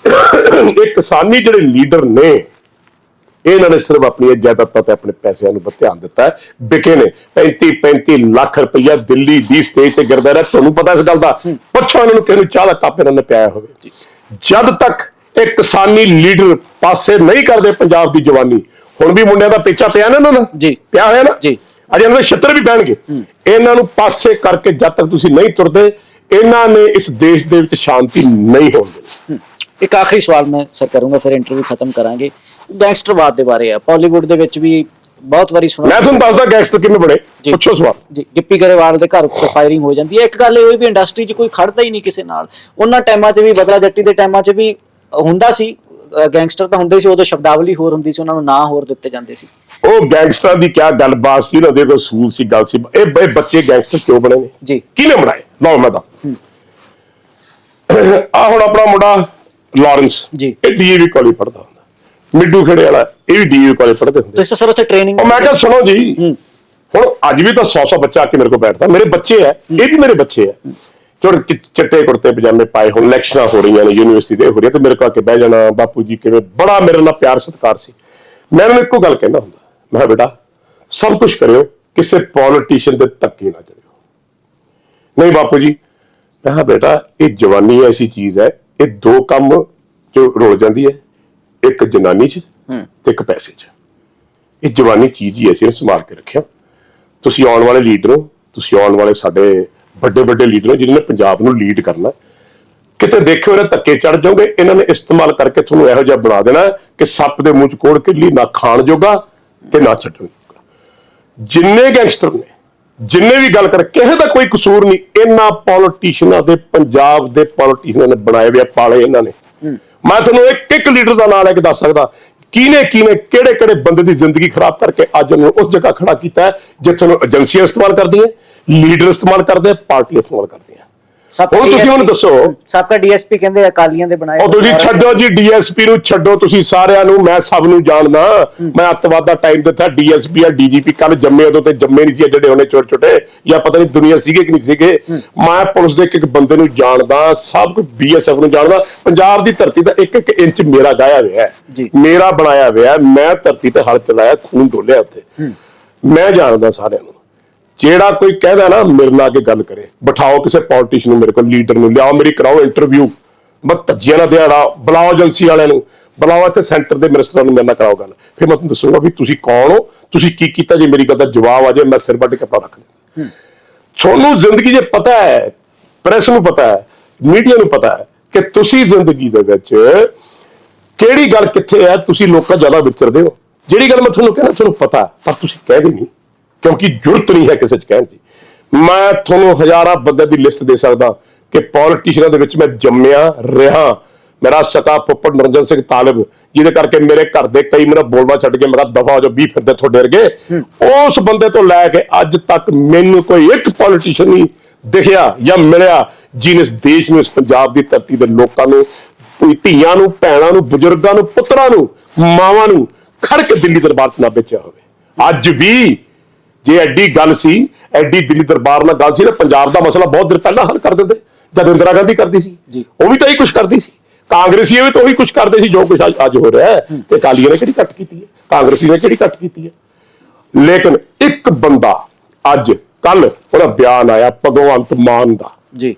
ਇਹ ਕਿਸਾਨੀ ਜਿਹੜੇ ਲੀਡਰ ਨੇ ਇਹਨਾਂ ਨੇ ਸਿਰਫ ਆਪਣੀਆਂ ਜਾਇਦਾਦਾਂ ਤੇ ਆਪਣੇ ਪੈਸਿਆਂ ਨੂੰ ਧਿਆਨ ਦਿੱਤਾ ਵਿਕੇ ਨੇ 35 35 ਲੱਖ ਰੁਪਈਆ ਦਿੱਲੀ ਦੀ ਸਟੇਜ ਤੇ ਗਿਰਦਾ ਰਿਹਾ। ਤੁਹਾਨੂੰ ਪਤਾ ਇਸ ਗੱਲ ਦਾ? ਪੁੱਛੋ ਇਹਨਾਂ ਨੂੰ ਕਿਹਨੂੰ ਚਾਹ ਦਾ ਕੱਪ ਇਹਨਾਂ ਨੇ ਪਿਆਇਆ ਹੋਵੇ। ਜਦ ਤੱਕ ਇਹ ਕਿਸਾਨੀ ਲੀਡਰ ਪਾਸੇ ਨਹੀਂ ਕਰਦੇ ਪੰਜਾਬ ਦੀ ਜਵਾਨੀ ਹੁਣ ਵੀ ਮੁੰਡਿਆਂ ਦਾ ਪਿੱਛਾ ਪਿਆ ਨਾ ਇਹਨਾਂ ਦਾ? ਜੀ। ਪਿਆ ਹੋਇਆ ਨਾ? ਜੀ। ਅਜੇ ਇਹਨਾਂ ਦੇ ਛੱਤਰ ਵੀ ਪੈਣਗੇ। ਇਹਨਾਂ ਨੂੰ ਪਾਸੇ ਕਰਕੇ ਜਦ ਤੱਕ ਤੁਸੀਂ ਨਹੀਂ ਤੁਰਦੇ ਇਹਨਾਂ ਨੇ ਇਸ ਦੇਸ਼ ਦੇ ਵਿੱਚ ਸ਼ਾਂਤੀ ਨਹੀਂ ਹੋਣ ਇੱਕ ਆਖਰੀ ਸਵਾਲ ਮੈਂ ਸਰ ਕਰੂੰਗਾ ਫਿਰ ਇੰਟਰਵਿਊ ਖਤਮ ਕਰਾਂਗੇ। ਗੈਂਗਸਟਰਵਾਦ ਦੇ ਬਾਰੇ ਆ। ਬਾਲੀਵੁੱਡ ਦੇ ਵਿੱਚ ਵੀ ਬਹੁਤ ਵਾਰੀ ਸੁਣਿਆ ਮੈਂ ਤੁਹਾਨੂੰ ਦੱਸਦਾ ਗੈਂਗਸਟਰ ਕਿਵੇਂ ਬਣੇ ਜੀ। ਪੁੱਛੋ ਸਵਾਲ। ਜੀ ਗਿੱਪੀ ਗਰੇਵਾਲ ਦੇ ਘਰ ਉੱਤੇ ਫਾਇਰਿੰਗ ਹੋ ਜਾਂਦੀ ਹੈ। ਇੱਕ ਗੱਲ ਇਹ ਹੋਈ ਵੀ ਇੰਡਸਟਰੀ 'ਚ ਕੋਈ ਖੜਦਾ ਹੀ ਨਹੀਂ ਕਿਸੇ ਨਾਲ। ਉਹਨਾਂ ਟਾਈਮਾਂ 'ਚ ਵੀ ਬਦਲਾ ਜੱਟੀ ਦੇ ਟਾਈਮਾਂ 'ਚ ਵੀ ਹੁੰਦਾ ਸੀ। ਗੈਂਗਸਟਰ ਤਾਂ ਹੁੰਦੇ ਸੀ ਉਦੋਂ ਸ਼ਬਦਾਵਲੀ ਹੋਰ ਹੁੰਦੀ ਸੀ ਉਹਨਾਂ ਨੂੰ ਨਾਂ ਹੋਰ ਦਿੱਤੇ ਜਾਂਦੇ ਸੀ। ਉਹ ਗੈਂਗਸਟਰਾਂ ਦੀ ਕਿਆ ਗੱਲਬਾਤ ਸੀ ਉਹਨਾਂ ਦੇ ਕੋਲ ਸੂਲ ਸੀ ਗੱਲ ਸੀ। ਇਹ ਇਹ ਬੱਚੇ ਗੈਂਗਸਟਰ ਕਿਉਂ ਬਣੇ ਨੇ? ਜੀ। ਕਿਹਨੇ ਬਣਾਏ? ਲਓ ਮੈਂ ਤਾਂ। ਆ ਹੁਣ ਆਪਣਾ ਮੁੰਡਾ ਲਾਰੈਂਸ। ਜੀ। ਇਹ ਡੀਏਵੀ ਕਾਲਜ ਪੜਦਾ ਮਿੱਡੂ ਖੜੇ ਵਾਲਾ ਇਹ ਵੀ ਡੀਏਵੀ ਕਾਲਜ ਪੜਦੇ ਹੁੰਦੇ ਤੁਸੀਂ ਸਰ ਉੱਥੇ ਟ੍ਰੇਨਿੰਗ ਉਹ ਮੈਂ ਕਿਹਾ ਸੁਣੋ ਜੀ ਹੁਣ ਅੱਜ ਵੀ ਤਾਂ 100 100 ਬੱਚਾ ਆ ਕੇ ਮੇਰੇ ਕੋਲ ਬੈਠਦਾ। ਮੇਰੇ ਬੱਚੇ ਐ ਇਹ ਵੀ ਮੇਰੇ ਬੱਚੇ ਐ ਕਿ ਚਿੱਟੇ ਕੁੜਤੇ ਪਜਾਮੇ ਪਾਏ ਹੁਣ ਇਲੈਕਸ਼ਨਾਂ ਹੋ ਰਹੀਆਂ ਨੇ ਯੂਨੀਵਰਸਿਟੀ ਦੇ ਹੋ ਰਹੀਆਂ ਤੇ ਮੇਰੇ ਕੋਲ ਆ ਕੇ ਬਹਿ ਜਾਣਾ ਬਾਪੂ ਜੀ ਕਿਵੇਂ ਬੜਾ ਮੇਰੇ ਨਾਲ ਪਿਆਰ ਸਤਿਕਾਰ ਸੀ। ਮੈਂ ਉਹਨਾਂ ਇੱਕੋ ਗੱਲ ਕਹਿੰਦਾ ਹੁੰਦਾ ਮੈਂ ਕਿਹਾ ਬੇਟਾ ਸਭ ਕੁਝ ਕਰਿਓ ਕਿਸੇ ਪੋਲੀਟੀਸ਼ੀਅਨ ਦੇ ਧੱਕੇ ਨਾ ਚੜਿਓ। ਨਹੀਂ ਬਾਪੂ ਜੀ ਮੈਂ ਕਿਹਾ ਬੇਟਾ ਇਹ ਜਵਾਨੀ ਐਸੀ ਚੀਜ਼ ਹੈ ਇਹ ਦੋ ਕੰਮ ਜੋ ਰੁਲ ਜਾਂਦੀ ਹੈ ਇੱਕ ਜਨਾਨੀ 'ਚ ਤੇ ਇੱਕ ਪੈਸੇ 'ਚ। ਇਹ ਜਵਾਨੀ ਚੀਜ਼ ਹੀ ਨੂੰ ਸੰਭਾਲ ਕੇ ਰੱਖਿਆ। ਤੁਸੀਂ ਆਉਣ ਵਾਲੇ ਲੀਡਰ ਹੋ। ਤੁਸੀਂ ਆਉਣ ਵਾਲੇ ਸਾਡੇ ਵੱਡੇ ਵੱਡੇ ਲੀਡਰ ਹੋ ਜਿਨ੍ਹਾਂ ਨੇ ਪੰਜਾਬ ਨੂੰ ਲੀਡ ਕਰਨਾ। ਕਿਤੇ ਦੇਖਿਓ ਇਹਨਾਂ ਧੱਕੇ ਚੜ ਜਾਓਗੇ। ਇਹਨਾਂ ਨੇ ਇਸਤੇਮਾਲ ਕਰਕੇ ਤੁਹਾਨੂੰ ਇਹੋ ਜਿਹਾ ਬਣਾ ਦੇਣਾ ਕਿ ਸੱਪ ਦੇ ਮੂੰਹ ਚ ਕੋੜ ਕੇ ਲਈ ਨਾ ਖਾਣ ਜੋਗਾ ਤੇ ਨਾ ਛੱਡਣ ਜੋਗਾ। ਜਿੰਨੇ ਗੈਂਗਸਟਰ ਨੇ ਜਿੰਨੇ ਵੀ ਗੱਲ ਕਰ ਕਿਸੇ ਦਾ ਕੋਈ ਕਸੂਰ ਨਹੀਂ। ਇਹਨਾਂ ਪੋਲੀਟੀਸ਼ੀਅਨਾਂ ਦੇ ਪੰਜਾਬ ਦੇ ਪੋਲੀਟੀਸ਼ੀਅਨਾਂ ਨੇ ਬਣਾਏ ਹੋਏ ਪਾਲੇ ਇਹਨਾਂ ਨੇ। ਮੈਂ ਤੁਹਾਨੂੰ ਇੱਕ ਇੱਕ ਲੀਡਰ ਦਾ ਨਾਮ ਲੈ ਕੇ ਦੱਸ ਸਕਦਾ। ਕਿਹਨੇ ਕਿਹਨੇ ਕਿਹੜੇ ਕਿਹੜੇ ਬੰਦੇ ਦੀ ਜ਼ਿੰਦਗੀ ਖਰਾਬ ਕਰਕੇ ਅੱਜ ਉਹਨੂੰ ਉਸ ਜਗ੍ਹਾ ਖੜਾ ਕੀਤਾ ਜਿੱਥੇ ਨੂੰ ਏਜੰਸੀਆਂ ਇਸਤੇਮਾਲ ਕਰਦੀਆਂ, ਲੀਡਰ ਇਸਤੇਮਾਲ ਕਰਦੇ, ਪਾਰਟੀਆਂ ਇਸਤੇਮਾਲ ਕਰਦੀਆਂ। ਸਭ ਹੁਣ ਤੁਸੀਂ ਹੁਣ ਦੱਸੋ। ਸਾਬਕਾ ਡੀਐਸਪੀ ਕਹਿੰਦੇ ਅਕਾਲੀਆਂ ਦੇ ਬਣਾਏ ਉਹ ਤੁਸੀਂ ਛੱਡੋ ਜੀ ਡੀਐਸਪੀ ਨੂੰ ਛੱਡੋ ਤੁਸੀਂ ਸਾਰਿਆਂ ਨੂੰ ਮੈਂ ਸਭ ਨੂੰ ਜਾਣਦਾ। ਮੈਂ ਅੱਤਵਾਦ ਦਾ ਟਾਈਮ ਦਿੱਤਾ ਡੀਐਸਪੀ ਆ ਡੀਜੀਪੀ ਕੱਲ ਜੰਮੇ ਉਦੋਂ ਤੇ ਜੰਮੇ ਨਹੀਂ ਸੀ ਜਿਹੜੇ ਉਹਨੇ ਛੋਟੇ ਛੋਟੇ ਜਾਂ ਪਤਾ ਨਹੀਂ ਦੁਨੀਆ ਸੀਗੇ ਕਿ ਨਹੀਂ ਸੀਗੇ। ਮੈਂ ਪੁਲਿਸ ਦੇ ਇੱਕ ਇੱਕ ਬੰਦੇ ਨੂੰ ਜਾਣਦਾ ਸਭ ਕੁਝ ਬੀਐਸਐਫ ਨੂੰ ਜਾਣਦਾ। ਪੰਜਾਬ ਦੀ ਧਰਤੀ ਦਾ ਇੱਕ ਇੱਕ ਇੰਚ ਮੇਰਾ ਗਾਇਆ ਹੋਇਆ। ਮੇਰਾ ਬਣਾਇਆ ਹੋਇਆ। ਮੈਂ ਧਰਤੀ ਤੇ ਹਲ ਚਲਾਇਆ ਖੂਨ ਡੋਲਿਆ ਉੱਥੇ। ਮੈਂ ਜਾਣਦਾ ਸਾਰਿਆਂ ਨੂੰ। ਜਿਹੜਾ ਕੋਈ ਕਹਿੰਦਾ ਨਾ ਮੇਰੇ ਨਾਲ ਆ ਕੇ ਗੱਲ ਕਰੇ। ਬਿਠਾਓ ਕਿਸੇ ਪੋਲੀਟੀਸ਼ੀਅਨ ਨੂੰ ਮੇਰੇ ਕੋਲ ਲੀਡਰ ਨੂੰ ਲਿਆਓ ਮੇਰੀ ਕਰਾਓ ਇੰਟਰਵਿਊ ਮੈਂ ਧੱਜੀਆਂ ਨਾਲ ਦਿਹਾੜਾ ਬੁਲਾਓ ਏਜੰਸੀ ਵਾਲਿਆਂ ਨੂੰ। ਬੁਲਾਓ ਇੱਥੇ ਸੈਂਟਰ ਦੇ ਮਿਨਿਸਟਰਾਂ ਨੂੰ ਮੇਰੇ ਨਾਲ ਕਰਾਓ ਗੱਲ। ਫਿਰ ਮੈਂ ਤੁਹਾਨੂੰ ਦੱਸੂਗਾ ਵੀ ਤੁਸੀਂ ਕੌਣ ਹੋ ਤੁਸੀਂ ਕੀ ਕੀਤਾ ਜੇ ਮੇਰੀ ਗੱਲ ਦਾ ਜਵਾਬ ਆ ਜਾਏ ਮੈਂ ਸਿਰ ਵੱਢ ਕੇ ਪਾ ਰੱਖ ਦਿਆਂ। ਤੁਹਾਨੂੰ ਜ਼ਿੰਦਗੀ ਜੇ ਪਤਾ ਹੈ ਪ੍ਰੈਸ ਨੂੰ ਪਤਾ ਹੈ ਮੀਡੀਆ ਨੂੰ ਪਤਾ ਹੈ ਕਿ ਤੁਸੀਂ ਜ਼ਿੰਦਗੀ ਦੇ ਵਿੱਚ ਕਿਹੜੀ ਗੱਲ ਕਿੱਥੇ ਹੈ ਤੁਸੀਂ ਲੋਕਾਂ ਜ਼ਿਆਦਾ ਵਿਚਰਦੇ ਹੋ। ਜਿਹੜੀ ਗੱਲ ਮੈਂ ਤੁਹਾਨੂੰ ਕਹਿੰਦਾ ਤੁਹਾਨੂੰ ਪਤਾ ਪਰ ਤੁਸੀਂ ਕਹਿ ਵੀ ਨਹੀਂ। ਕਿਉਂਕਿ ਜੁਰਤ ਨਹੀਂ ਹੈ ਕਿਸੇ ਚ ਕਹਿਣ ਦੀ। ਮੈਂ ਤੁਹਾਨੂੰ ਹਜ਼ਾਰਾਂ ਬੰਦੇ ਦੀ ਲਿਸਟ ਦੇ ਸਕਦਾ ਕਿ ਪੋਲੀਟੀਸ਼ੀਅਨਾਂ ਦੇ ਵਿੱਚ ਮੈਂ ਜੰਮਿਆ ਰਿਹਾ। ਮੇਰਾ ਸਕਾ ਫੁੱਫੜ ਨਰਿੰਦਰ ਸਿੰਘ ਤਾਲਿਬ, ਜਿਹਦੇ ਕਰਕੇ ਮੇਰੇ ਘਰ ਦੇ ਕਈ ਮੇਰਾ ਬੋਲਵਾ ਛੱਡ ਕੇ ਮੇਰਾ ਦਫਾ ਹੋ ਜਾ 20 ਫਿਰਦੇ ਤੁਹਾਡੇ ਵਰਗੇ। ਉਸ ਬੰਦੇ ਤੋਂ ਲੈ ਕੇ ਅੱਜ ਤੱਕ ਮੈਨੂੰ ਕੋਈ ਇੱਕ ਪੋਲੀਟੀਸ਼ੀਅਨ ਨਹੀਂ ਦਿਖਿਆ ਜਾਂ ਮਿਲਿਆ ਜਿਹਨੇ ਇਸ ਦੇਸ਼ ਨੂੰ, ਇਸ ਪੰਜਾਬ ਦੀ ਧਰਤੀ ਦੇ ਲੋਕਾਂ ਨੂੰ ਧੀਆਂ ਨੂੰ, ਭੈਣਾਂ ਨੂੰ, ਬਜ਼ੁਰਗਾਂ ਨੂੰ, ਪੁੱਤਰਾਂ ਨੂੰ, ਮਾਵਾਂ ਨੂੰ ਖੜ ਕੇ ਦਿੱਲੀ ਦਰਬਾਰ 'ਚ ਨਾ ਵੇਚਿਆ ਹੋਵੇ। ਅੱਜ ਵੀ ਜੇ ਐਡੀ ਗੱਲ ਸੀ ਐਡੀ ਦਿੱਲੀ ਦਰਬਾਰ ਨਾਲ ਗੱਲ ਸੀ ਨਾ ਪੰਜਾਬ ਦਾ ਮਸਲਾ ਬਹੁਤ ਦਿਨ ਪਹਿਲਾਂ ਹੱਲ ਕਰ ਦਿੰਦੇ। ਜਦ ਇੰਦਰਾ ਗਾਂਧੀ ਕਰਦੀ ਸੀ। ਉਹ ਵੀ ਤਾਂ ਹੀ ਕੁਝ ਕਰਦੀ ਸੀ। ਕਾਂਗਰਸੀ ਵੀ ਤਾਂ ਉਹੀ ਕੁਝ ਕਰਦੇ ਸੀ ਜੋ ਕੁਝ ਅੱਜ ਹੋ ਰਿਹਾ ਹੈ। ਤੇ ਅਕਾਲੀਆਂ ਨੇ ਕਿਹੜੀ ਘੱਟ ਕੀਤੀ ਹੈ? ਕਾਂਗਰਸੀ ਨੇ ਕਿਹੜੀ ਘੱਟ ਕੀਤੀ ਹੈ? ਲੇਕਿਨ ਇੱਕ ਬੰਦਾ ਅੱਜ ਕੱਲ ਉਹਦਾ ਬਿਆਨ ਆਇਆ ਭਗਵੰਤ ਮਾਨ ਦਾ। ਜੀ।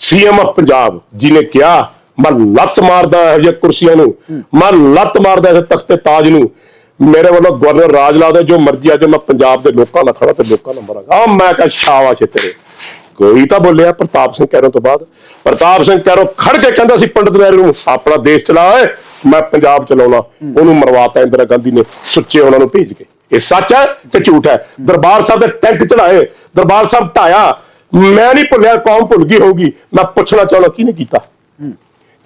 ਸੀਐਮ ਆਫ ਪੰਜਾਬ ਜਿਹਨੇ ਕਿਹਾ ਮੈਂ ਲੱਤ ਮਾਰਦਾ ਇਹ ਜਿਹੇ ਕੁਰਸੀਆਂ ਨੂੰ ਮੈਂ ਲੱਤ ਮਾਰਦਾ ਇਸ ਤਖਤੇ ਤਾਜ ਨੂੰ। ਮੇਰੇ ਵੱਲੋਂ ਗਵਰਨਰ ਰਾਜ ਲਾਦੇ ਜੋ ਮਰਜ਼ੀ ਆ ਜੋ ਮੈਂ ਪੰਜਾਬ ਦੇ ਲੋਕਾਂ ਨਾਲ ਖੜਾ ਤੇ ਲੋਕਾਂ ਨਾਲ ਮਰਾਂਗਾ। ਆ ਮੈਂ ਕਹਾਂ ਸ਼ਾਬਾਸ਼ ਤੇਰੇ। ਕੋਈ ਤਾਂ ਬੋਲਿਆ ਪ੍ਰਤਾਪ ਸਿੰਘ ਕਹਿਰੋਂ ਤੋਂ ਬਾਅਦ। ਪ੍ਰਤਾਪ ਸਿੰਘ ਕਹਿਰੋਂ ਖੜ ਕੇ ਕਹਿੰਦਾ ਸੀ ਪੰਡਤ ਨਹਿਰੂ ਨੂੰ ਆਪਣਾ ਦੇਸ਼ ਚਲਾ ਓਏ ਮੈਂ ਪੰਜਾਬ ਚਲਾਉਣਾ। ਉਹਨੂੰ ਮਰਵਾਤਾ ਇੰਦਰਾ ਗਾਂਧੀ ਨੇ ਸੁੱਚੇ ਉਹਨਾਂ ਨੂੰ ਭੇਜ ਕੇ। ਇਹ ਸੱਚ ਹੈ ਤੇ ਝੂਠ ਹੈ? ਦਰਬਾਰ ਸਾਹਿਬ ਦੇ ਟੈਂਕ ਚੜਾਏ ਦਰਬਾਰ ਸਾਹਿਬ ਢਾਇਆ। ਮੈਂ ਨਹੀਂ ਭੁੱਲਿਆ ਕੌਮ ਭੁੱਲ ਗਈ ਹੋਊਗੀ। ਮੈਂ ਪੁੱਛਣਾ ਚਾਹੁੰਦਾ ਕਿਹਨੇ ਕੀਤਾ?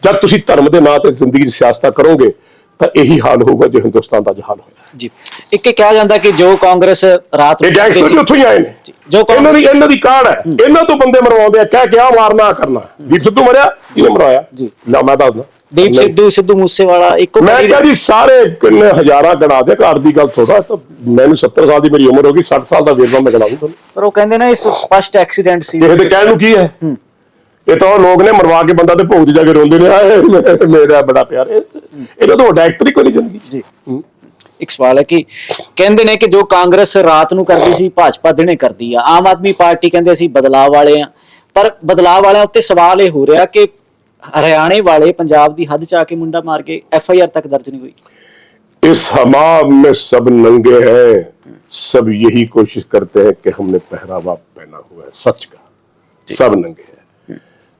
ਜਦ ਤੁਸੀਂ ਧਰਮ ਦੇ ਨਾਂ ਤੇ ਜ਼ਿੰਦਗੀ ਦੀ ਸਿਆਸਤ ਕਰੋਗੇ ਤਾਂ ਇਹੀ ਹਾਲ ਹੋਊਗਾ ਜੋ ਹਿੰਦੁਸਤਾਨ ਦਾ ਅੱਜ ਹਾਲ ਹੋਇਆ। ਜੀ। ਇੱਕ ਇਹ ਕਿਹਾ ਜਾਂਦਾ ਕਿ ਜੋ ਕਾਂਗਰਸ ਰਾਤ ਇਹ ਗੈਂਗਸਟਰ ਵੀ ਉੱਥੋਂ ਹੀ ਆਏ ਨੇ। ਜੋ ਇਹਨਾਂ ਦੀ ਇਹਨਾਂ ਦੀ ਕਾਢ ਹੈ। ਇਹਨਾਂ ਤੋਂ ਬੰਦੇ ਮਰਵਾਉਂਦੇ ਆ ਕਹਿ ਕੇ ਆ ਮਾਰਨਾ ਕਰਨਾ। ਦੀਪ ਸਿੱਧੂ ਮਰਿਆ ਇਹਨੇ ਮਰਵਾਇਆ? ਜੀ। ਨਾ ਮੈਂ ਦੱਸਦਾ। ਦੀਪ ਸਿੱਧੂ ਸਿੱਧੂ ਮੂਸੇਵਾਲਾ ਇੱਕੋ ਮੈਂ ਕੜੀ ਕਿਹਾ ਜੀ ਸਾਰੇ ਕਿੰਨੇ ਹਜ਼ਾਰਾਂ ਗਣਾ ਦੇ ਘਰ ਦੀ ਗੱਲ ਥੋੜਾ ਮੈਨੂੰ 70 ਸਾਲ ਦੀ ਮੇਰੀ ਉਮਰ ਹੋ ਗਈ 60 ਸਾਲ ਦਾ ਵੇਰਵਾ ਮੈਂ ਗਣਾ ਦੂੰ ਤੁਹਾਨੂੰ। ਪਰ ਉਹ ਕਹਿੰਦੇ ਨੇ ਇਸ ਸਪਸ਼ਟ ਐਕਸੀਡੈਂਟ ਸੀ। ਕਿਸੇ ਦੇ ਕਹਿਣ ਨੂੰ ਕੀ ਹੈ। ਇਹ ਤਾਂ ਉਹ ਲੋਕ ਨੇ ਮਰਵਾ ਕੇ ਬੰਦਾ ਤੇ ਭੋਗ 'ਚ ਜਾ ਕੇ ਰੋਂਦੇ ਨੇ ਆਏ ਮੇ- ਮੇਰਾ ਬੜਾ ਪਿਆਰ ਇਹ- ਇਹਨਾਂ ਤੋਂ ਵੱਡਾ ਐਕਟਰ ਹੀ ਕੋਈ ਨਹੀਂ ਜ਼ਿੰਦਗੀ 'ਚ ਜੀ ਇੱਕ ਸਵਾਲ ਹੈ ਕਿ ਕਹਿੰਦੇ ਨੇ ਕਿ ਜੋ ਕਾਂਗਰਸ ਰਾਤ ਨੂੰ ਕਰਦੀ ਸੀ ਭਾਜਪਾ ਦਿਨੇ ਕਰਦੀ ਆ ਆਮ ਆਦਮੀ ਪਾਰਟੀ ਕਹਿੰਦੇ ਅਸੀਂ ਬਦਲਾਅ ਵਾਲੇ ਆ ਪਰ ਬਦਲਾਅ ਵਾਲਿਆਂ ਉੱਤੇ ਸਵਾਲ ਇਹ ਹੋ ਰਿਹਾ ਕਿ ਹਰਿਆਣੇ ਵਾਲੇ ਪੰਜਾਬ ਦੀ ਹੱਦ ਚ ਆ ਕੇ ਮੁੰਡਾ ਮਾਰ ਕੇ ਐਫ ਆਈ ਆਰ ਤੱਕ ਦਰਜ ਨਹੀਂ ਹੋਈ इस हमाम में सब नंगे हैं सब यही कोशिश करते हैं कि हमने पहरावा पहना हुआ है सच का सब नंगे हैं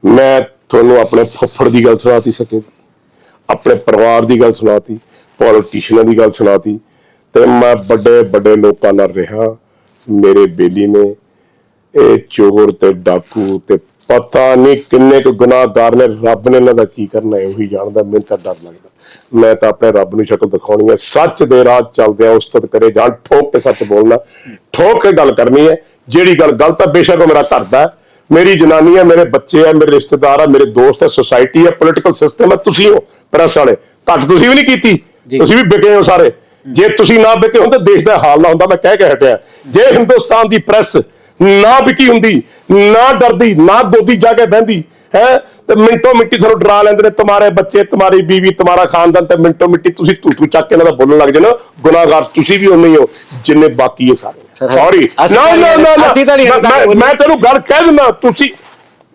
ਮੈਂ ਤੁਹਾਨੂੰ ਆਪਣੇ ਫੁੱਫੜ ਦੀ ਗੱਲ ਸੁਣਾਤੀ, ਸਕੇ। ਆਪਣੇ ਪਰਿਵਾਰ ਦੀ ਗੱਲ ਸੁਣਾਤੀ ਪੋਲੀਟੀਸ਼ੀਅਨਾਂ ਦੀ ਗੱਲ ਸੁਣਾਤੀ, ਤੇ ਮੈਂ ਵੱਡੇ ਵੱਡੇ ਲੋਕਾਂ ਨਾਲ ਰਿਹਾ, ਮੇਰੇ ਬੇਲੀ ਨੇ ਇਹ ਚੋਰ ਤੇ ਡਾਕੂ ਤੇ ਪਤਾ ਨਹੀਂ ਕਿੰਨੇ ਕੁ ਗੁਨਾਹਗਾਰ ਨੇ, ਰੱਬ ਨੇ ਇਹਨਾਂ ਦਾ ਕੀ ਕਰਨਾ ਹੈ, ਉਹੀ ਜਾਣਦਾ, ਮੈਨੂੰ ਤਾਂ ਡਰ ਲੱਗਦਾ। ਮੈਂ ਤਾਂ ਆਪਣੇ ਰੱਬ ਨੂੰ ਸ਼ਕਲ ਦਿਖਾਉਣੀ ਹੈ, ਸੱਚ ਦੇ ਰਾਹ ਚੱਲਦੇ ਆ ਉਸਤਤ ਕਰੇ ਜਾਣ, ਠੋਕ ਕੇ ਸੱਚ ਬੋਲਣਾ, ਠੋਕ ਕੇ ਗੱਲ ਕਰਨੀ ਹੈ, ਜਿਹੜੀ ਗੱਲ ਗਲਤ ਹੈ, ਬੇਸ਼ੱਕ ਉਹ ਮੇਰਾ ਕਰਦਾ ਮੇਰੀ ਜਨਾਨੀ ਹੈ ਮੇਰੇ ਬੱਚੇ ਹੈ ਮੇਰੇ ਰਿਸ਼ਤੇਦਾਰ ਹੈ ਮੇਰੇ ਦੋਸਤ ਹੈ ਸੁਸਾਇਟੀ ਹੈ ਪੋਲੀਟੀਕਲ ਸਿਸਟਮ ਹੈ ਤੁਸੀਂ ਹੋ ਪ੍ਰੈਸ ਵਾਲੇ। ਘੱਟ ਤੁਸੀਂ ਵੀ ਨਹੀਂ ਕੀਤੀ। ਤੁਸੀਂ ਵੀ ਵਿਕੇ ਹੋ ਸਾਰੇ। ਜੇ ਤੁਸੀਂ ਨਾ ਵਿਕੇ ਹੁੰਦੇ ਦੇਸ਼ ਦਾ ਹਾਲ ਨਾ ਹੁੰਦਾ ਮੈਂ ਕਹਿ ਕੇ ਹਟਿਆ। ਜੇ ਹਿੰਦੁਸਤਾਨ ਦੀ ਪ੍ਰੈਸ ਨਾ ਵਿਕੀ ਹੁੰਦੀ ਨਾ ਡਰਦੀ ਨਾ ਗੋਦੀ ਜਾ ਕੇ ਬਹਿੰਦੀ ਹੈ ਤੇ ਮਿੰਟੋ ਮਿੰਟੀ ਤੁਹਾਨੂੰ ਡਰਾ ਲੈਂਦੇ ਨੇ ਤੁਹਾਰੇ ਬੱਚੇ ਤੁਹਾਡੀ ਬੀਵੀ ਤੁਹਾਡਾ ਖਾਨਦਾਨ ਤੇ ਮਿੰਟੋ ਮਿੰਟੀ ਤੁਸੀਂ ਤੂਤੂ ਚੱਕ ਕੇ ਇਹਨਾਂ ਦਾ ਬੋਲਣ ਲੱਗ ਜਾਣਾ। ਗੁਨਾਹਗਾਰ ਤੁਸੀਂ ਵੀ ਉਨੇ ਹੀ ਹੋ ਜਿੰਨੇ ਬਾਕੀ ਇਹ ਸਾਰੇ। ਸੌਰੀ ਅਸੀਂ ਨਾ ਨਾ ਨਾ ਨਾ। ਅਸੀਂ ਤਾਂ ਨਹੀਂ ਮੈਂ- ਮੈਂ- ਤੈਨੂੰ ਗੱਲ ਕਹਿ ਦਿੰਦਾ ਤੁਸੀਂ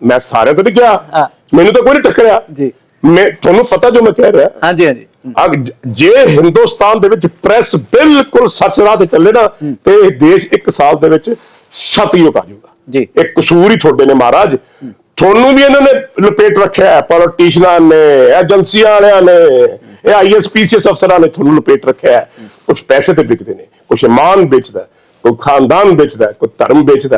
ਮੈਂ ਸਾਰਿਆਂ ਤੋਂ ਨਹੀਂ ਹਾਂ। ਕਿਹਾ ਮੈਨੂੰ ਤਾਂ ਕੋਈ ਨਹੀਂ ਟੱਕਰਿਆ। ਜੀ। ਮੈਂ ਤੁਹਾਨੂੰ ਪਤਾ ਜੋ ਮੈਂ ਕਹਿ ਰਿਹਾ। ਹਾਂਜੀ ਹਾਂਜੀ। ਅਗ ਜੇ ਹਿੰਦੁਸਤਾਨ ਦੇ ਵਿੱਚ ਪ੍ਰੈਸ ਬਿਲਕੁਲ ਸੱਚ ਰਾਹ ਤੇ ਚੱਲੇ ਨਾ ਤੇ ਇਹ ਦੇਸ਼ ਇੱਕ ਸਾਲ ਦੇ ਵਿੱਚ ਸਤਯੁਗ ਆ ਜਾਊਗਾ ਜੀ। ਇਹ ਕਸੂਰ ਹੀ ਤੁਹਾਡੇ ਨੇ ਮਹਾਰਾਜ। ਤੁਹਾਨੂੰ ਵੀ ਇਹਨਾਂ ਨੇ ਲਪੇਟ ਰੱਖਿਆ ਹੈ ਪੋਲੀਟੀਸ਼ੀਅਨਾਂ ਨੇ ਏਜੰਸੀਆਂ ਵਾਲਿਆਂ ਨੇ ਇਹ ਆਈਐਸਪੀਸੀਐਸ ਅਫਸਰਾਂ ਨੇ ਤੁਹਾਨੂੰ ਲਪੇਟ ਰੱਖਿਆ ਹੈ। ਕੁਝ ਪੈਸੇ ਤੇ ਵਿਕਦੇ ਨੇ ਕੁਝ ਇਮਾਨ ਵੇਚਦਾ ਹੈ, ਕੋਈ ਖਾਨਦਾਨ ਵੇਚਦਾ ਕੋਈ ਧਰਮ ਵੇਚਦਾ